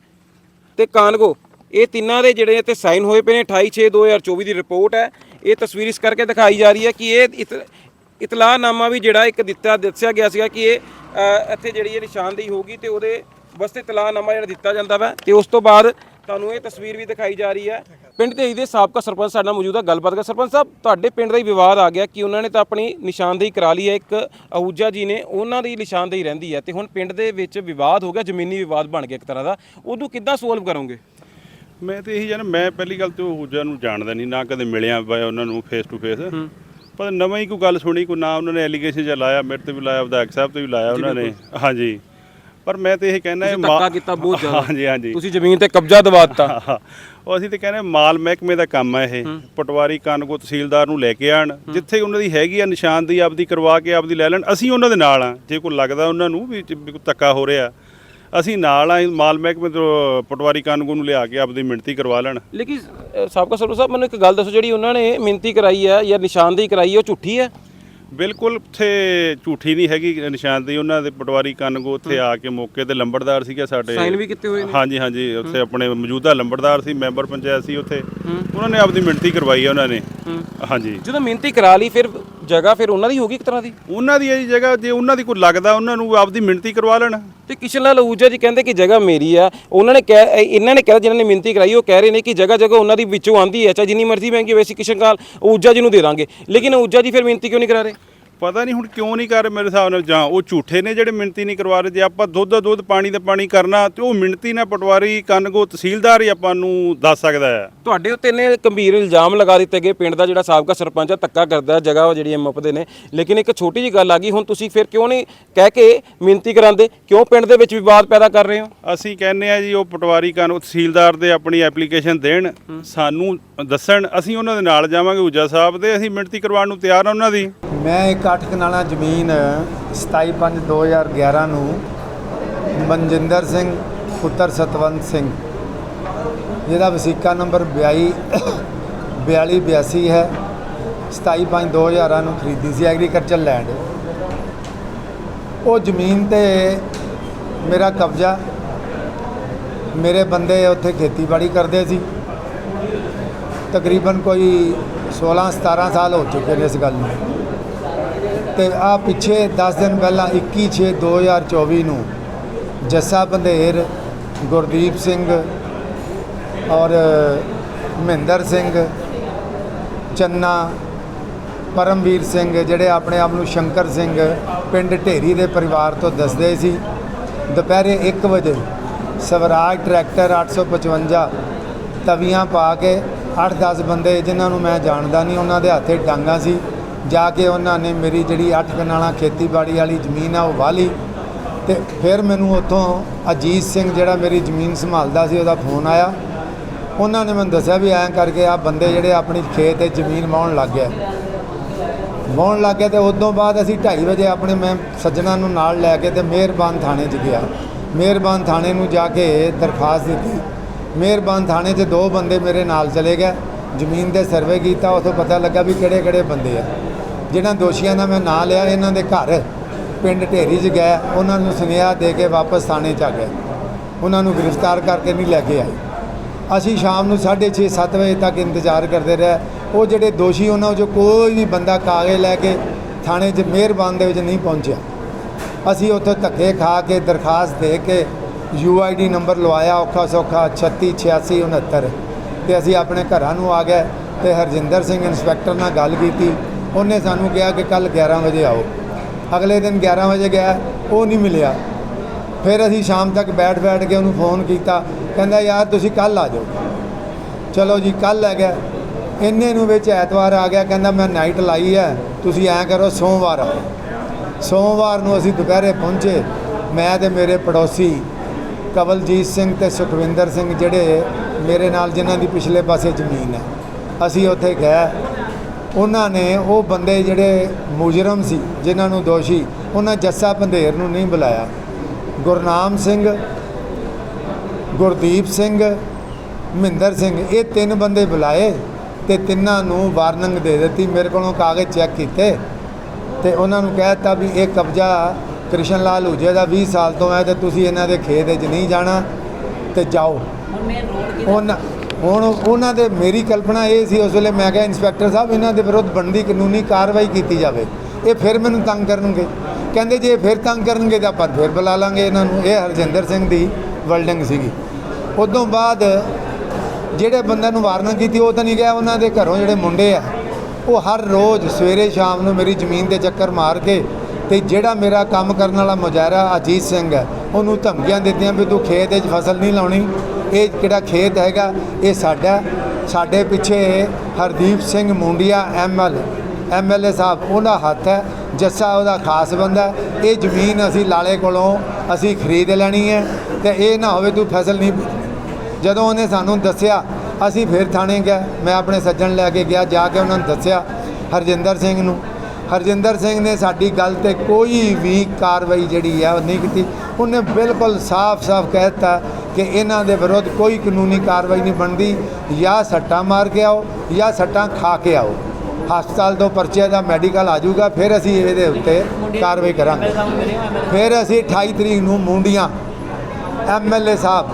ਤੇ ਕਾਨਗੋ ਇਹ ਤਿੰਨਾਂ ਦੇ ਜਿਹੜੇ ਇੱਥੇ ਸਾਈਨ ਹੋਏ ਪਏ ਨੇ 28/6/2024 ਦੀ ਰਿਪੋਰਟ ਹੈ। ਇਹ ਤਸਵੀਰ ਇਸ ਕਰਕੇ ਦਿਖਾਈ ਜਾ ਰਹੀ ਹੈ ਕਿ ਇਹ ਇਤ- ਇਤਲਾਹਨਾਮਾ ਵੀ ਜਿਹੜਾ ਇੱਕ ਦਿੱਤਾ, ਦੱਸਿਆ ਗਿਆ ਸੀਗਾ ਕਿ ਇਹ ਇੱਥੇ ਜਿਹੜੀ ਇਹ ਨਿਸ਼ਾਨਦੇਹੀ ਹੋਗੀ ਤੇ ਉਹਦੇ ਵਾਸਤੇ ਇਤਲਾਹਨਾਮਾ ਜਿਹੜਾ ਦਿੱਤਾ ਜਾਂਦਾ ਵਾ ਤੇ ਉਸ ਤੋਂ ਬਾਅਦ ਤੁਹਾਨੂੰ ਇਹ ਤਸਵੀਰ ਵੀ ਦਿਖਾਈ ਜਾ ਰਹੀ ਹੈ। ਪਿੰਡ ਦੇ ਦੇ ਸਾਬਕਾ ਸਰਪੰਚ ਸਾਡੇ ਨਾਲ ਮੌਜੂਦ ਗੱਲਬਾਤ ਕਰ, ਸਰਪੰਚ ਸਾਹਿਬ, ਤੁਹਾਡੇ ਪਿੰਡ ਦਾ ਹੀ ਵਿਵਾਦ ਆ ਗਿਆ ਕਿ ਉਹਨਾਂ ਨੇ ਤਾਂ ਆਪਣੀ ਨਿਸ਼ਾਨਦੇਹੀ ਕਰਾ ਲਈ ਹੈ। ਇੱਕ ਅਹੂਜਾ ਜੀ ਨੇ, ਉਹਨਾਂ ਦੀ ਨਿਸ਼ਾਨਦੇਹੀ ਰਹਿੰਦੀ ਹੈ ਤੇ ਹੁਣ ਪਿੰਡ ਦੇ ਵਿੱਚ ਵਿਵਾਦ ਹੋ ਗਿਆ, ਜ਼ਮੀਨੀ ਵਿਵਾਦ ਬਣ ਗਿਆ ਇੱਕ ਤਰ੍ਹਾਂ ਦਾ। ਉਹਨੂੰ ਕਿੱਦਾਂ ਸੋਲਵ ਕਰੋਗੇ?
ਮੈਂ ਤੇ ਇਹੀ ਜਾਨ ਮੈਂ ਪਹਿਲੀ ਗੱਲ ਤੇ ਉਹ ਨੂੰ ਜਾਣਦਾ ਨਹੀਂ ਨਾ ਕਦੇ ਮਿਲਿਆ ਵਾ ਉਹਨਾਂ ਨੂੰ ਫੇਸ ਟੂ ਫੇਸ ਪਰ ਨਵਾਂ ਹੀ ਕੋਈ ਗੱਲ ਸੁਣੀ ਕੋਈ ਨਾ ਉਹਨਾਂ ਨੇ ਐਲੀਗੇਸ਼ਨ ਜਿਹਾ ਲਾਇਆ ਮੇਰੇ ਤੇ ਵੀ ਲਾਇਆ ਵਿਧਾਇਕ ਸਾਹਿਬ ਤੇ ਵੀ ਲਾਇਆ ਉਹਨਾਂ ਨੇ। ਹਾਂਜੀ। ਪਰ ਮੈਂ ਤੇ ਇਹ ਕਹਿਣਾ
ਤੁਸੀਂ ਧੱਕਾ ਕੀਤਾ ਬਹੁਤ ਜ਼ਿਆਦਾ।
ਹਾਂਜੀ ਹਾਂਜੀ।
ਤੁਸੀਂ ਜ਼ਮੀਨ ਤੇ ਕਬਜ਼ਾ ਦਵਾ ਦਿੱਤਾ।
ਉਹ ਅਸੀਂ ਤੇ ਕਹਿੰਦੇ ਮਾਲ ਮਹਿਕਮੇ ਦਾ ਕੰਮ ਹੈ ਇਹ। ਪਟਵਾਰੀ ਕਾਨਗੋ ਤਹਿਸੀਲਦਾਰ ਨੂੰ ਲੈ ਕੇ ਆਣ। ਜਿੱਥੇ ਉਹਨਾਂ ਦੀ ਹੈਗੀ ਆ ਨਿਸ਼ਾਨਦੇਹੀ ਆਪਦੀ ਕਰਵਾ ਕੇ ਆਪਦੀ ਲੈ ਲੈਣ। ਅਸੀਂ ਉਹਨਾਂ ਦੇ ਨਾਲ ਆ। ਜੇ ਕੋਈ ਲੱਗਦਾ ਉਹਨਾਂ ਨੂੰ ਵੀ ਚ- ਧੱਕਾ ਹੋ ਰਿਹਾ ਅਸੀਂ ਨਾਲ ਆ ਮਾਲ ਮਹਿਕਮੇ ਤੋਂ ਪਟਵਾਰੀ ਕਾਨਗੋ ਨੂੰ ਲਿਆ ਕੇ ਆਪਦੀ ਮਿਣਤੀ ਕਰਵਾ ਲੈਣ।
ਲੇਕਿਨ ਅ, ਸਾਬਕਾ ਸਰਪੰਚ ਸਾਹਿਬ ਮੈਨੂੰ ਇੱਕ ਗੱਲ ਦੱਸੋ ਜਿਹੜੀ ਉਹਨਾਂ ਨੇ ਮਿਹਨਤੀ ਕਰਾਈ ਹੈ ਜਾਂ ਨਿਸ਼ਾਨਦੇਹੀ ਕਰਾਈ ਹੈ ਉਹ ਝੂਠੀ ਹੈ?
ਬਿਲਕੁਲ ਉੱਥੇ ਝੂਠੀ ਨਹੀਂ ਹੈਗੀ ਨਿਸ਼ਾਨਦੇਹੀ। ਉਹਨਾਂ ਦੇ ਪਟਵਾਰੀ ਕਾਨਗੋ ਉੱਥੇ ਆ ਕੇ ਮੌਕੇ ਤੇ ਲੰਬੜਦਾਰ ਸੀਗਾ ਸਾਡੇ।
ਸਾਈਨ ਵੀ ਕੀਤੇ ਹੋਏ ਨੇ?
ਹਾਂਜੀ ਹਾਂਜੀ ਉੱਥੇ ਆਪਣੇ ਮੌਜੂਦਾ ਲੰਬੜਦਾਰ ਸੀ ਮੈਂਬਰ ਪੰਚਾਇਤ ਸੀ ਉੱਥੇ। ਉਹਨਾਂ ਨੇ ਆਪਦੀ ਮਿਣਤੀ ਕਰਵਾਈ ਆ ਉਹਨਾਂ ਨੇ। ਹਾਂਜੀ।
ਜਦੋਂ ਮਿਹਨਤੀ ਕਰਾ ਲਈ ਫਿਰ ਜਗ੍ਹਾ ਫਿਰ ਉਹਨਾਂ ਦੀ ਹੋਗੀ ਇੱਕ ਤਰ੍ਹਾਂ ਦੀ?
ਉਹਨਾਂ ਦੀ ਇਹ ਜੀ ਜਗ੍ਹਾ ਜੇ ਉਹਨਾਂ ਦੀ ਕੋਈ ਲੱਗਦਾ ਉਹਨਾਂ ਨੂੰ ਆਪਦੀ ਮਿਣਤੀ ਕਰਵਾ ਲੈਣ।
ਤੇ ਕਿਸ਼ਨ ਲਾਲ ਅਹੂਜਾ ਜੀ ਕਹਿੰਦੇ ਕਿ ਜਗ੍ਹਾ ਮੇਰੀ ਆ। ਉਹਨਾਂ ਨੇ ਕਹਿ ਇਹ- ਇਹਨਾਂ ਨੇ ਕਿਹਾ ਜਿਨ੍ਹਾਂ ਨੇ ਮਿਹਨਤੀ ਕਰਾਈ ਉਹ ਕਹਿ ਰਹੇ ਨੇ ਕਿ ਜਗ੍ਹਾ ਜਗ੍ਹਾ ਉਹਨਾਂ ਦੀ ਵਿੱਚੋਂ ਆਂਦੀ ਹੈ ਚਾਹੇ ਜਿੰਨੀ ਮਰਜ਼ੀ ਮਹਿੰਗੀ ਹੋਵੇ ਅਸੀਂ ਕਿਸ਼ਨ ਲਾਲ ਅਹੂਜਾ ਜੀ ਨੂੰ ਦੇ ਦਾਂਗੇ। ਲੇਕਿਨ ਅਹੂਜਾ ਜੀ ਫਿਰ ਮਿਹਨਤੀ ਕਿਉਂ ਨਹੀਂ ਕਰਾ ਰਹੇ?
ਪਤਾ ਨਹੀਂ ਹੁਣ ਕਿਉਂ ਨਹੀਂ ਕਰ ਰਹੇ ਮੇਰੇ ਹਿਸਾਬ ਨਾਲ। ਜਾਂ ਉਹ ਝੂਠੇ ਨੇ ਜਿਹੜੇ ਮਿਣਤੀ ਨਹੀਂ ਕਰਵਾ ਰਹੇ। ਜੇ ਆਪਾਂ ਦੁੱਧ ਦਾ ਦੁੱਧ ਪਾਣੀ ਦਾ ਪਾਣੀ ਕਰਨਾ ਤੇ ਉਹ ਮਿਣਤੀ ਨਾਲ ਪਟਵਾਰੀ ਕਾਨਗੋ ਤਹਿਸੀਲਦਾਰ ਹੀ ਆਪਾਂ ਨੂੰ ਦੱਸ ਸਕਦਾ ਹੈ।
ਤੁਹਾਡੇ ਉੱਤੇ ਨੇ ਗੰਭੀਰ ਇਲਜ਼ਾਮ ਲਗਾ ਦਿੱਤੇ ਗਏ। ਪਿੰਡ ਦਾ ਜਿਹੜਾ ਸਾਬਕਾ ਸਰਪੰਚ ਹੈ ਧੱਕਾ ਕਰਦਾ ਹੈ ਜਗ੍ਹਾ ਉਹ ਜਿਹੜੀ ਮੁੱਪਦੇ ਨੇ। ਲੇਕਿਨ ਇੱਕ ਛੋਟੀ ਜੀ ਗੱਲ ਆ ਗਈ ਹੁਣ ਤੁਸੀਂ ਫਿਰ ਕਿਉਂ ਨਹੀਂ ਕਹਿ ਕੇ ਮਿਹਨਤੀ ਕਰਾਉਂਦੇ? ਕਿਉਂ ਪਿੰਡ ਦੇ ਵਿੱਚ ਵਿਵਾਦ ਪੈਦਾ ਕਰ ਰਹੇ ਹੋ?
ਅਸੀਂ ਕਹਿੰਦੇ ਆ ਜੀ ਉਹ ਪਟਵਾਰੀ ਕਾਨਗੋ ਤਹਿਸੀਲਦਾਰ ਦੇ ਆਪਣੀ ਐਪਲੀਕੇਸ਼ਨ ਦੇਣ ਸਾਨੂੰ ਦੱਸਣ। ਅਸੀਂ ਉਹਨਾਂ ਦੇ ਨਾਲ ਜਾਵਾਂਗੇ ਊਜਾ ਸਾਹਿਬ ਦੇ। ਅਸੀਂ ਮਿਣਤੀ ਕਰਵਾਉਣ ਨੂੰ ਤਿਆਰ ਆ ਉਹਨਾਂ ਦੀ।
ਮੈਂ ਇੱਕ ਅੱਠ ਕਨਾਲਾ ਜ਼ਮੀਨ 27/5/2011 ਨੂੰ ਮਨਜਿੰਦਰ ਸਿੰਘ, ਪੁੱਤਰ ਸਤਵੰਤ ਸਿੰਘ। ਜਿਹਦਾ ਵਸੀਕਾ ਨੰਬਰ 22 4282 ਹੈ। 27/5/2011 ਨੂੰ ਖਰੀਦੀ ਸੀ ਐਗਰੀਕਲਚਰ ਲੈਂਡ। ਉਹ ਜ਼ਮੀਨ ਤੇ ਮੇਰਾ ਕਬਜ਼ਾ, ਮੇਰੇ ਬੰਦੇ ਉੱਥੇ ਖੇਤੀਬਾੜੀ ਕਰਦੇ ਸੀ। ਤਕਰੀਬਨ ਕੋਈ 16 17 ਸਾਲ ਹੋ ਚੁੱਕੇ ਨੇ ਇਸ ਗੱਲ ਨੂੰ। ਤੇ ਆ ਪਿੱਛੇ 10 ਦਿਨ ਪਹਿਲਾਂ 21 6 2024 ਨੂੰ ਜੱਸਾ ਬੰਦੇਰ, ਗੁਰਦੀਪ ਸਿੰਘ ਔਰ ਮਹਿੰਦਰ ਸਿੰਘ, ਚੰਨਾ, ਪਰਮਵੀਰ ਸਿੰਘ ਜਿਹੜੇ ਆਪਣੇ ਆਪ ਨੂੰ ਸ਼ੰਕਰ ਸਿੰਘ ਪਿੰਡ ਢੇਰੀ ਦੇ ਪਰਿਵਾਰ ਤੋਂ ਦੱਸਦੇ ਸੀ। ਦੁਪਹਿਰੇ 1 ਵਜੇ ਸਵਰਾਜ ਟਰੈਕਟਰ 855 ਤਵੀਆਂ ਪਾ ਕੇ 8-10 ਬੰਦੇ ਜਿਨ੍ਹਾਂ ਨੂੰ ਮੈਂ ਜਾਣਦਾ ਨਹੀਂ, ਉਹਨਾਂ ਦੇ ਹੱਥੇ ਡਾਂਗਾ ਸੀ। ਜਾ ਕੇ ਉਹਨਾਂ ਨੇ ਮੇਰੀ ਜਿਹੜੀ 8 ਕਨਾਲਾਂ ਖੇਤੀਬਾੜੀ ਵਾਲੀ ਜ਼ਮੀਨ ਆ ਉਹ ਵਾਲੀ ਤੇ ਫਿਰ ਮੈਨੂੰ ਉੱਥੋਂ ਅਜੀਤ ਸਿੰਘ ਜਿਹੜਾ ਮੇਰੀ ਜ਼ਮੀਨ ਸੰਭਾਲਦਾ ਸੀ ਉਹਦਾ ਫੋਨ ਆਇਆ। ਉਹਨਾਂ ਨੇ ਮੈਨੂੰ ਦੱਸਿਆ ਵੀ ਐਂ ਕਰਕੇ ਆ ਬੰਦੇ ਜਿਹੜੇ ਆਪਣੀ ਖੇਤ ਤੇ ਜ਼ਮੀਨ ਵਾਹੁਣ ਲੱਗ ਗਿਆ ਵਾਹੁਣ ਲੱਗ ਗਏ ਤੇ ਉਦੋਂ ਬਾਅਦ ਅਸੀਂ 2:30 ਵਜੇ ਆਪਣੇ ਮੈਂ ਸੱਜਣਾ ਨੂੰ ਨਾਲ ਲੈ ਕੇ ਤੇ ਮਿਹਰਬਾਨ ਥਾਣੇ 'ਚ ਗਿਆ। ਮਿਹਰਬਾਨ ਥਾਣੇ ਨੂੰ ਜਾ ਕੇ ਦਰਖਾਸਤ ਦਿੱਤੀ। ਮਿਹਰਬਾਨ ਥਾਣੇ 'ਚ ਦੋ ਬੰਦੇ ਮੇਰੇ ਨਾਲ ਚਲੇ ਗਏ। ਜ਼ਮੀਨ ਦੇ ਸਰਵੇ ਕੀਤਾ, ਉਥੋਂ ਪਤਾ ਲੱਗਾ ਵੀ ਕਿਹੜੇ ਕਿਹੜੇ ਬੰਦੇ ਆ। ਜਿਹਨਾਂ ਦੋਸ਼ੀਆਂ ਦਾ ਮੈਂ ਨਾਂ ਲਿਆ, ਇਹਨਾਂ ਦੇ ਘਰ ਪਿੰਡ ਢੇਰੀ 'ਚ ਗਏ ਉਹਨਾਂ ਨੂੰ ਸੁਨੇਹਾ ਦੇ ਕੇ ਵਾਪਸ ਥਾਣੇ 'ਚ ਆ ਗਏ ਉਹਨਾਂ ਨੂੰ ਗ੍ਰਿਫਤਾਰ ਕਰਕੇ ਨਹੀਂ ਲੈ ਕੇ ਆਏ। ਅਸੀਂ ਸ਼ਾਮ ਨੂੰ 6:30 7 ਵਜੇ ਤੱਕ ਇੰਤਜ਼ਾਰ ਕਰਦੇ ਰਹੇ। ਉਹ ਜਿਹੜੇ ਦੋਸ਼ੀ ਉਹਨਾਂ ਚੋਂ ਕੋਈ ਵੀ ਬੰਦਾ ਕਾਗਜ਼ ਲੈ ਕੇ ਥਾਣੇ 'ਚ ਮਿਹਰਬਾਨ ਦੇ ਵਿੱਚ ਨਹੀਂ ਪਹੁੰਚਿਆ। ਅਸੀਂ ਉੱਥੇ ਧੱਕੇ ਖਾ ਕੇ ਦਰਖਾਸਤ ਦੇ ਕੇ ਯੂਆਈਡੀ ਨੰਬਰ ਲਵਾਇਆ, ਔਖਾ ਸੌਖਾ 36 86 69 ਤੇ ਅਸੀਂ ਆਪਣੇ ਘਰਾਂ ਨੂੰ ਆ ਗਏ ਤੇ ਹਰਜਿੰਦਰ ਸਿੰਘ ਇੰਸਪੈਕਟਰ ਨਾਲ ਗੱਲ ਕੀਤੀ। ਉਹਨੇ ਸਾਨੂੰ ਕਿਹਾ ਕਿ ਕੱਲ 11 ਵਜੇ ਆਓ। ਅਗਲੇ ਦਿਨ 11 ਵਜੇ ਗਿਆ, ਉਹ ਨਹੀਂ ਮਿਲਿਆ। ਫਿਰ ਅਸੀਂ ਸ਼ਾਮ ਤੱਕ ਬੈਠ ਬੈਠ ਕੇ ਉਹਨੂੰ ਫੋਨ ਕੀਤਾ। ਕਹਿੰਦਾ, ਯਾਰ, ਤੁਸੀਂ ਕੱਲ ਆ ਜਾਓ। ਚਲੋ ਜੀ ਕੱਲ ਆ ਗਿਆ। ਇੰਨੇ ਨੂੰ ਵਿੱਚ ਐਤਵਾਰ ਆ ਗਿਆ। ਕਹਿੰਦਾ, ਮੈਂ ਨਾਈਟ ਲਾਈ ਹੈ। ਤੁਸੀਂ ਐਂ ਕਰੋ, ਸੋਮਵਾਰ ਆਓ। ਸੋਮਵਾਰ ਨੂੰ ਅਸੀਂ ਦੁਪਹਿਰੇ ਪਹੁੰਚੇ। ਮੈਂ ਤੇ ਮੇਰੇ ਪੜੋਸੀ ਕਵਲਜੀਤ ਸਿੰਘ ਤੇ ਸੁਖਵਿੰਦਰ ਸਿੰਘ, ਜਿਹੜੇ ਮੇਰੇ ਨਾਲ ਜਿਨ੍ਹਾਂ ਦੀ ਪਿਛਲੇ ਪਾਸੇ ਜ਼ਮੀਨ ਹੈ। ਅਸੀਂ ਉੱਥੇ ਗਏ। ਉਹਨਾਂ ਨੇ ਉਹ ਬੰਦੇ ਜਿਹੜੇ ਮੁਜਰਮ ਸੀ ਜਿਨ੍ਹਾਂ ਨੂੰ ਦੋਸ਼ੀ ਉਹਨਾਂ ਜੱਸਾ ਪੰਧੇਰ ਨੂੰ ਨਹੀਂ ਬੁਲਾਇਆ। ਗੁਰਨਾਮ ਸਿੰਘ ਗੁਰਦੀਪ ਸਿੰਘ ਮਹਿੰਦਰ ਸਿੰਘ ਇਹ ਤਿੰਨ ਬੰਦੇ ਬੁਲਾਏ ਤੇ ਤਿੰਨਾਂ ਨੂੰ ਵਾਰਨਿੰਗ ਦੇ ਦਿੱਤੀ ਮੇਰੇ ਕੋਲੋਂ ਕਾਗਜ਼ ਚੈੱਕ ਕੀਤੇ ਤੇ ਉਹਨਾਂ ਨੂੰ ਕਹਿ ਦਿੱਤਾ ਵੀ ਇਹ ਕਬਜ਼ਾ ਕ੍ਰਿਸ਼ਨ ਲਾਲ ਹੂਜੇ ਦਾ 20 ਸਾਲ ਤੋਂ ਹੈ ਤੇ ਤੁਸੀਂ ਇਹਨਾਂ ਦੇ ਖੇਤ ਵਿੱਚ ਨਹੀਂ ਜਾਣਾ ਤੇ ਜਾਓ। ਉਹਨਾਂ ਹੁਣ ਉਹਨਾਂ ਦੇ ਮੇਰੀ ਕਲਪਨਾ ਇਹ ਸੀ ਉਸ ਵੇਲੇ ਮੈਂ ਕਿਹਾ, ਇੰਸਪੈਕਟਰ ਸਾਹਿਬ, ਇਹਨਾਂ ਦੇ ਵਿਰੁੱਧ ਬਣਦੀ ਕਾਨੂੰਨੀ ਕਾਰਵਾਈ ਕੀਤੀ ਜਾਵੇ। ਇਹ ਫਿਰ ਮੈਨੂੰ ਤੰਗ ਕਰਨਗੇ। ਕਹਿੰਦੇ ਜੇ ਫਿਰ ਤੰਗ ਕਰਨਗੇ ਤਾਂ ਆਪਾਂ ਫਿਰ ਬੁਲਾ ਲਾਂਗੇ ਇਹਨਾਂ ਨੂੰ। ਇਹ ਹਰਜਿੰਦਰ ਸਿੰਘ ਦੀ ਵਲਡਿੰਗ ਸੀਗੀ। ਉਦੋਂ ਬਾਅਦ ਜਿਹੜੇ ਬੰਦਿਆਂ ਨੂੰ ਵਾਰਨਿੰਗ ਕੀਤੀ, ਉਹ ਤਾਂ ਨਹੀਂ ਗਿਆ। ਉਹਨਾਂ ਦੇ ਘਰੋਂ ਜਿਹੜੇ ਮੁੰਡੇ ਆ, ਉਹ ਹਰ ਰੋਜ਼ ਸਵੇਰੇ ਸ਼ਾਮ ਨੂੰ ਮੇਰੀ ਜ਼ਮੀਨ ਦੇ ਚੱਕਰ ਮਾਰ ਕੇ ਤੇ ਜਿਹੜਾ ਮੇਰਾ ਕੰਮ ਕਰਨ ਵਾਲਾ ਮੁਜਾਰਾ ਅਜੀਤ ਸਿੰਘ ਹੈ ਉਹਨੂੰ ਧਮਕੀਆਂ ਦਿੱਤੀਆਂ ਵੀ ਤੂੰ ਖੇਤ ਵਿੱਚ ਫਸਲ ਨਹੀਂ ਲਾਉਣੀ। ਇਹ ਕਿਹੜਾ ਖੇਤ ਹੈਗਾ? ਇਹ ਸਾਡਾ, ਸਾਡੇ ਪਿੱਛੇ ਹਰਦੀਪ ਸਿੰਘ ਮੁੰਡੀਆ ਐਮਐਲ ਐਮਐਲਏ ਸਾਹਿਬ, ਉਹਦਾ ਹੱਥ ਹੈ, ਜੱਸਾ ਉਹਦਾ ਖਾਸ ਬੰਦਾ ਇਹ ਜ਼ਮੀਨ ਅਸੀਂ ਲਾਲੇ ਕੋਲੋਂ ਅਸੀਂ ਖਰੀਦ ਲੈਣੀ ਹੈ ਤੇ ਇਹ ਨਾ ਹੋਵੇ ਤੂੰ ਫਸਲ ਨਹੀਂ ਜਦੋਂ ਉਹਨੇ ਸਾਨੂੰ ਦੱਸਿਆ, ਅਸੀਂ ਫਿਰ ਥਾਣੇ ਗਏ। ਮੈਂ ਆਪਣੇ ਸੱਜਣ ਲੈ ਕੇ ਗਿਆ, ਜਾ ਕੇ ਉਹਨਾਂ ਨੂੰ ਦੱਸਿਆ ਹਰਜਿੰਦਰ ਸਿੰਘ ਨੂੰ। ਹਰਜਿੰਦਰ ਸਿੰਘ ਨੇ ਸਾਡੀ ਗੱਲ ਤੇ ਕੋਈ ਵੀ ਕਾਰਵਾਈ ਜਿਹੜੀ ਹੈ ਉਹ ਨਹੀਂ ਕੀਤੀ। ਉਹਨੇ ਬਿਲਕੁਲ ਸਾਫ਼-ਸਾਫ਼ ਕਹਿ ਦਿੱਤਾ ਕਿ ਇਹਨਾਂ ਦੇ ਵਿਰੁੱਧ ਕੋਈ ਕਾਨੂੰਨੀ ਕਾਰਵਾਈ ਨਹੀਂ ਬਣਦੀ। ਜਾਂ ਸੱਟਾਂ ਮਾਰ ਕੇ ਆਓ ਜਾਂ ਸੱਟਾਂ ਖਾ ਕੇ ਆਓ। ਹਸਪਤਾਲ ਤੋਂ ਪਰਚੇ ਦਾ ਮੈਡੀਕਲ ਆ ਜਾਊਗਾ, ਫਿਰ ਅਸੀਂ ਇਹਦੇ ਉੱਤੇ ਕਾਰਵਾਈ ਕਰਾਂਗੇ। ਫਿਰ ਅਸੀਂ 28 ਤਰੀਕ ਨੂੰ ਮੁੰਡੀਆਂ ਐਮਐਲਏ ਸਾਹਿਬ,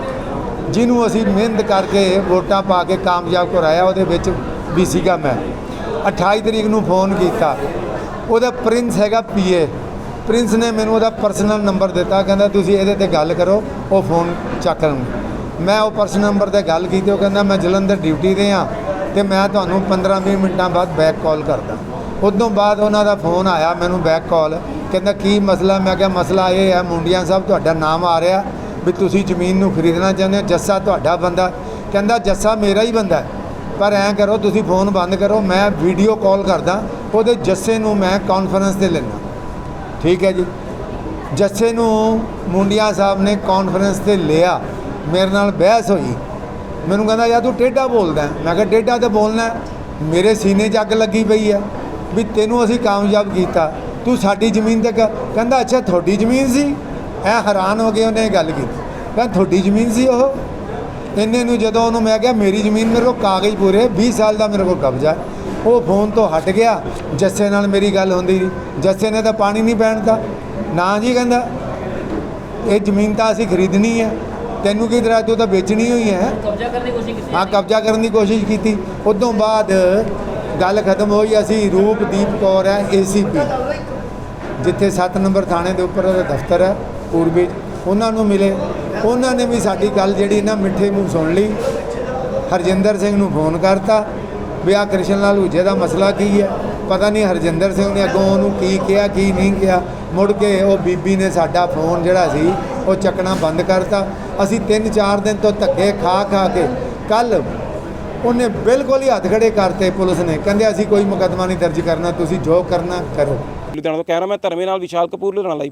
ਜਿਹਨੂੰ ਅਸੀਂ ਮਿਹਨਤ ਕਰਕੇ ਵੋਟਾਂ ਪਾ ਕੇ ਕਾਮਯਾਬ ਕਰਾਇਆ, ਉਹਦੇ ਵਿੱਚ ਵੀ ਸੀਗਾ ਮੈਂ। 28 ਤਰੀਕ ਨੂੰ ਫੋਨ ਕੀਤਾ। ਉਹਦਾ ਪ੍ਰਿੰਸ ਹੈਗਾ ਪੀਏ। ਪ੍ਰਿੰਸ ਨੇ ਮੈਨੂੰ ਉਹਦਾ ਪਰਸਨਲ ਨੰਬਰ ਦਿੱਤਾ। ਕਹਿੰਦਾ, ਤੁਸੀਂ ਇਹਦੇ ਤੇ ਗੱਲ ਕਰੋ, ਉਹ ਫੋਨ ਚੱਕ ਲੈਣਗੇ। ਮੈਂ ਉਹ ਪਰਸਨਲ ਨੰਬਰ ਤੇ ਗੱਲ ਕੀਤੀ। ਉਹ ਕਹਿੰਦਾ, ਮੈਂ ਜਲੰਧਰ ਡਿਊਟੀ ਤੇ ਆ ਤੇ ਮੈਂ ਤੁਹਾਨੂੰ 15-20 ਮਿੰਟਾਂ ਬਾਅਦ ਬੈਕ ਕਾਲ ਕਰਦਾ। ਉਦੋਂ ਬਾਅਦ ਉਹਨਾਂ ਦਾ ਫੋਨ ਆਇਆ ਮੈਨੂੰ ਬੈਕ ਕਾਲ ਕਹਿੰਦਾ, ਕੀ ਮਸਲਾ? ਮੈਂ ਕਿਹਾ, ਮਸਲਾ ਇਹ ਹੈ, ਮੁੰਡੀਆਂ ਸਾਹਿਬ ਤੁਹਾਡਾ ਨਾਮ ਆ ਰਿਹਾ ਵੀ ਤੁਸੀਂ ਜ਼ਮੀਨ ਨੂੰ ਖਰੀਦਣਾ ਚਾਹੁੰਦੇ ਹੋ, ਜੱਸਾ ਤੁਹਾਡਾ ਬੰਦਾ। ਕਹਿੰਦਾ, ਜੱਸਾ ਮੇਰਾ ਹੀ ਬੰਦਾ ਹੈ। ਪਰ ਐਂ ਕਰੋ, ਤੁਸੀਂ ਫੋਨ ਬੰਦ ਕਰੋ, ਮੈਂ ਵੀਡੀਓ ਕਾਲ ਕਰਦਾ, ਉਹਦੇ ਜੱਸੇ ਨੂੰ ਮੈਂ ਕਾਨਫਰੰਸ ਤੇ ਲੈਣਾ ਠੀਕ ਹੈ ਜੀ? ਜੱਸੇ ਨੂੰ ਮੁੰਡੀਆਂ ਸਾਹਿਬ ਨੇ ਕਾਨਫਰੰਸ ਤੇ ਲਿਆ, ਮੇਰੇ ਨਾਲ ਬਹਿਸ ਹੋਈ। ਮੈਨੂੰ ਕਹਿੰਦਾ, ਯਾਰ ਤੂੰ ਟੇਢਾ ਬੋਲਦਾ ਮੈਂ ਕਿਹਾ, ਟੇਢਾ ਤੇ ਬੋਲਣਾ ਮੇਰੇ ਸੀਨੇ 'ਚ ਅੱਗ ਲੱਗੀ ਪਈ ਹੈ ਵੀ ਤੈਨੂੰ ਅਸੀਂ ਕਾਮਯਾਬ ਕੀਤਾ। ਤੂੰ ਸਾਡੀ ਜ਼ਮੀਨ ਤੇ ਕ- ਕਹਿੰਦਾ, ਅੱਛਾ, ਤੁਹਾਡੀ ਜ਼ਮੀਨ ਸੀ? ਐ ਹੈਰਾਨ ਹੋ ਕੇ ਉਹਨੇ ਗੱਲ ਕੀਤੀ। ਕਹਿੰਦਾ ਤੁਹਾਡੀ ਜ਼ਮੀਨ ਸੀ ਉਹ? ਇੰਨੇ ਨੂੰ ਜਦੋਂ ਉਹਨੂੰ ਮੈਂ ਕਿਹਾ ਮੇਰੀ ਜ਼ਮੀਨ ਮੇਰੇ ਕੋਲ ਕਾਗਜ਼ ਪੂਰੇ 20 ਸਾਲ ਦਾ ਮੇਰੇ ਕੋਲ ਕਬਜ਼ਾ ਹੈ। ਉਹ ਫੋਨ ਤੋਂ ਹਟ ਗਿਆ। ਜੱਸੇ ਨਾਲ ਮੇਰੀ ਗੱਲ ਹੁੰਦੀ ਸੀ। ਜੱਸੇ ਨੇ ਤਾਂ ਪਾਣੀ ਨਹੀਂ ਪੈਣ ਦਿੱਤਾ। ਨਾ ਜੀ ਕਹਿੰਦਾ ਇਹ ਜ਼ਮੀਨ ਤਾਂ ਅਸੀਂ ਖਰੀਦਣੀ ਹੈ। ਤੈਨੂੰ ਕੀ ਤਰ੍ਹਾਂ ਤੂੰ ਤਾਂ ਵੇਚਣੀ ਹੋਈ ਹੈ
ਕਬਜ਼ਾ ਕਰਨ ਦੀ ਕੋਸ਼ਿਸ਼ ਕੀਤੀ
ਹਾਂ ਕਬਜ਼ਾ ਕਰਨ ਦੀ ਕੋਸ਼ਿਸ਼ ਕੀਤੀ। ਉਦੋਂ ਬਾਅਦ ਗੱਲ ਖਤਮ ਹੋਈ। ਅਸੀਂ ਰੂਪਦੀਪ ਕੌਰ ਹੈ ਏਸੀਪੀ ਜਿੱਥੇ 7 ਨੰਬਰ ਥਾਣੇ ਦੇ ਉੱਪਰ ਉਹਦਾ ਦਫ਼ਤਰ ਹੈ ਪੂਰਬੀ ਉਹਨਾਂ ਨੂੰ ਮਿਲੇ। ਉਹਨਾਂ ਨੇ ਵੀ ਸਾਡੀ ਗੱਲ ਜਿਹੜੀ ਨਾ ਮਿੱਠੇ ਮੂੰਹ ਸੁਣ ਲਈ। ਹਰਜਿੰਦਰ ਸਿੰਘ ਨੂੰ ਫੋਨ ਕਰਤਾ, ਵੀ ਆਹ ਕ੍ਰਿਸ਼ਨ ਲਾਲ ਹੂਜੇ ਦਾ ਮਸਲਾ ਕੀ ਹੈ? ਪਤਾ ਨਹੀਂ ਹਰਜਿੰਦਰ ਸਿੰਘ ਨੇ ਅੱਗੋਂ ਉਹਨੂੰ ਕੀ ਕਿਹਾ, ਕੀ ਨਹੀਂ ਕਿਹਾ। ਮੁੜ ਕੇ ਉਹ ਬੀਬੀ ਨੇ ਸਾਡਾ ਫੋਨ ਜਿਹੜਾ ਸੀ, ਉਹ ਚੱਕਣਾ ਬੰਦ ਕਰਤਾ। ਅਸੀਂ 3-4 ਦਿਨ ਤੋਂ ਧੱਕੇ ਖਾ ਖਾ ਕੇ ਕੱਲ ਉਹਨੇ ਬਿਲਕੁਲ ਹੀ ਹੱਥ ਖੜੇ ਕਰਤੇ ਪੁਲਿਸ ਨੇ। ਕਹਿੰਦੇ ਅਸੀਂ ਕੋਈ ਮੁਕੱਦਮਾ ਨਹੀਂ ਦਰਜ ਕਰਨਾ, ਤੁਸੀਂ ਜੋ ਕਰਨਾ ਕਰੋ।
ਲੁਧਿਆਣਾ ਤੋਂ ਕੈਮਰਾਮੈਨ ਧਰਮੇ ਨਾਲ ਵਿਸ਼ਾਲ ਕਪੂਰ, ਲੁਧਿਆਣਾ ਲਾਈਵ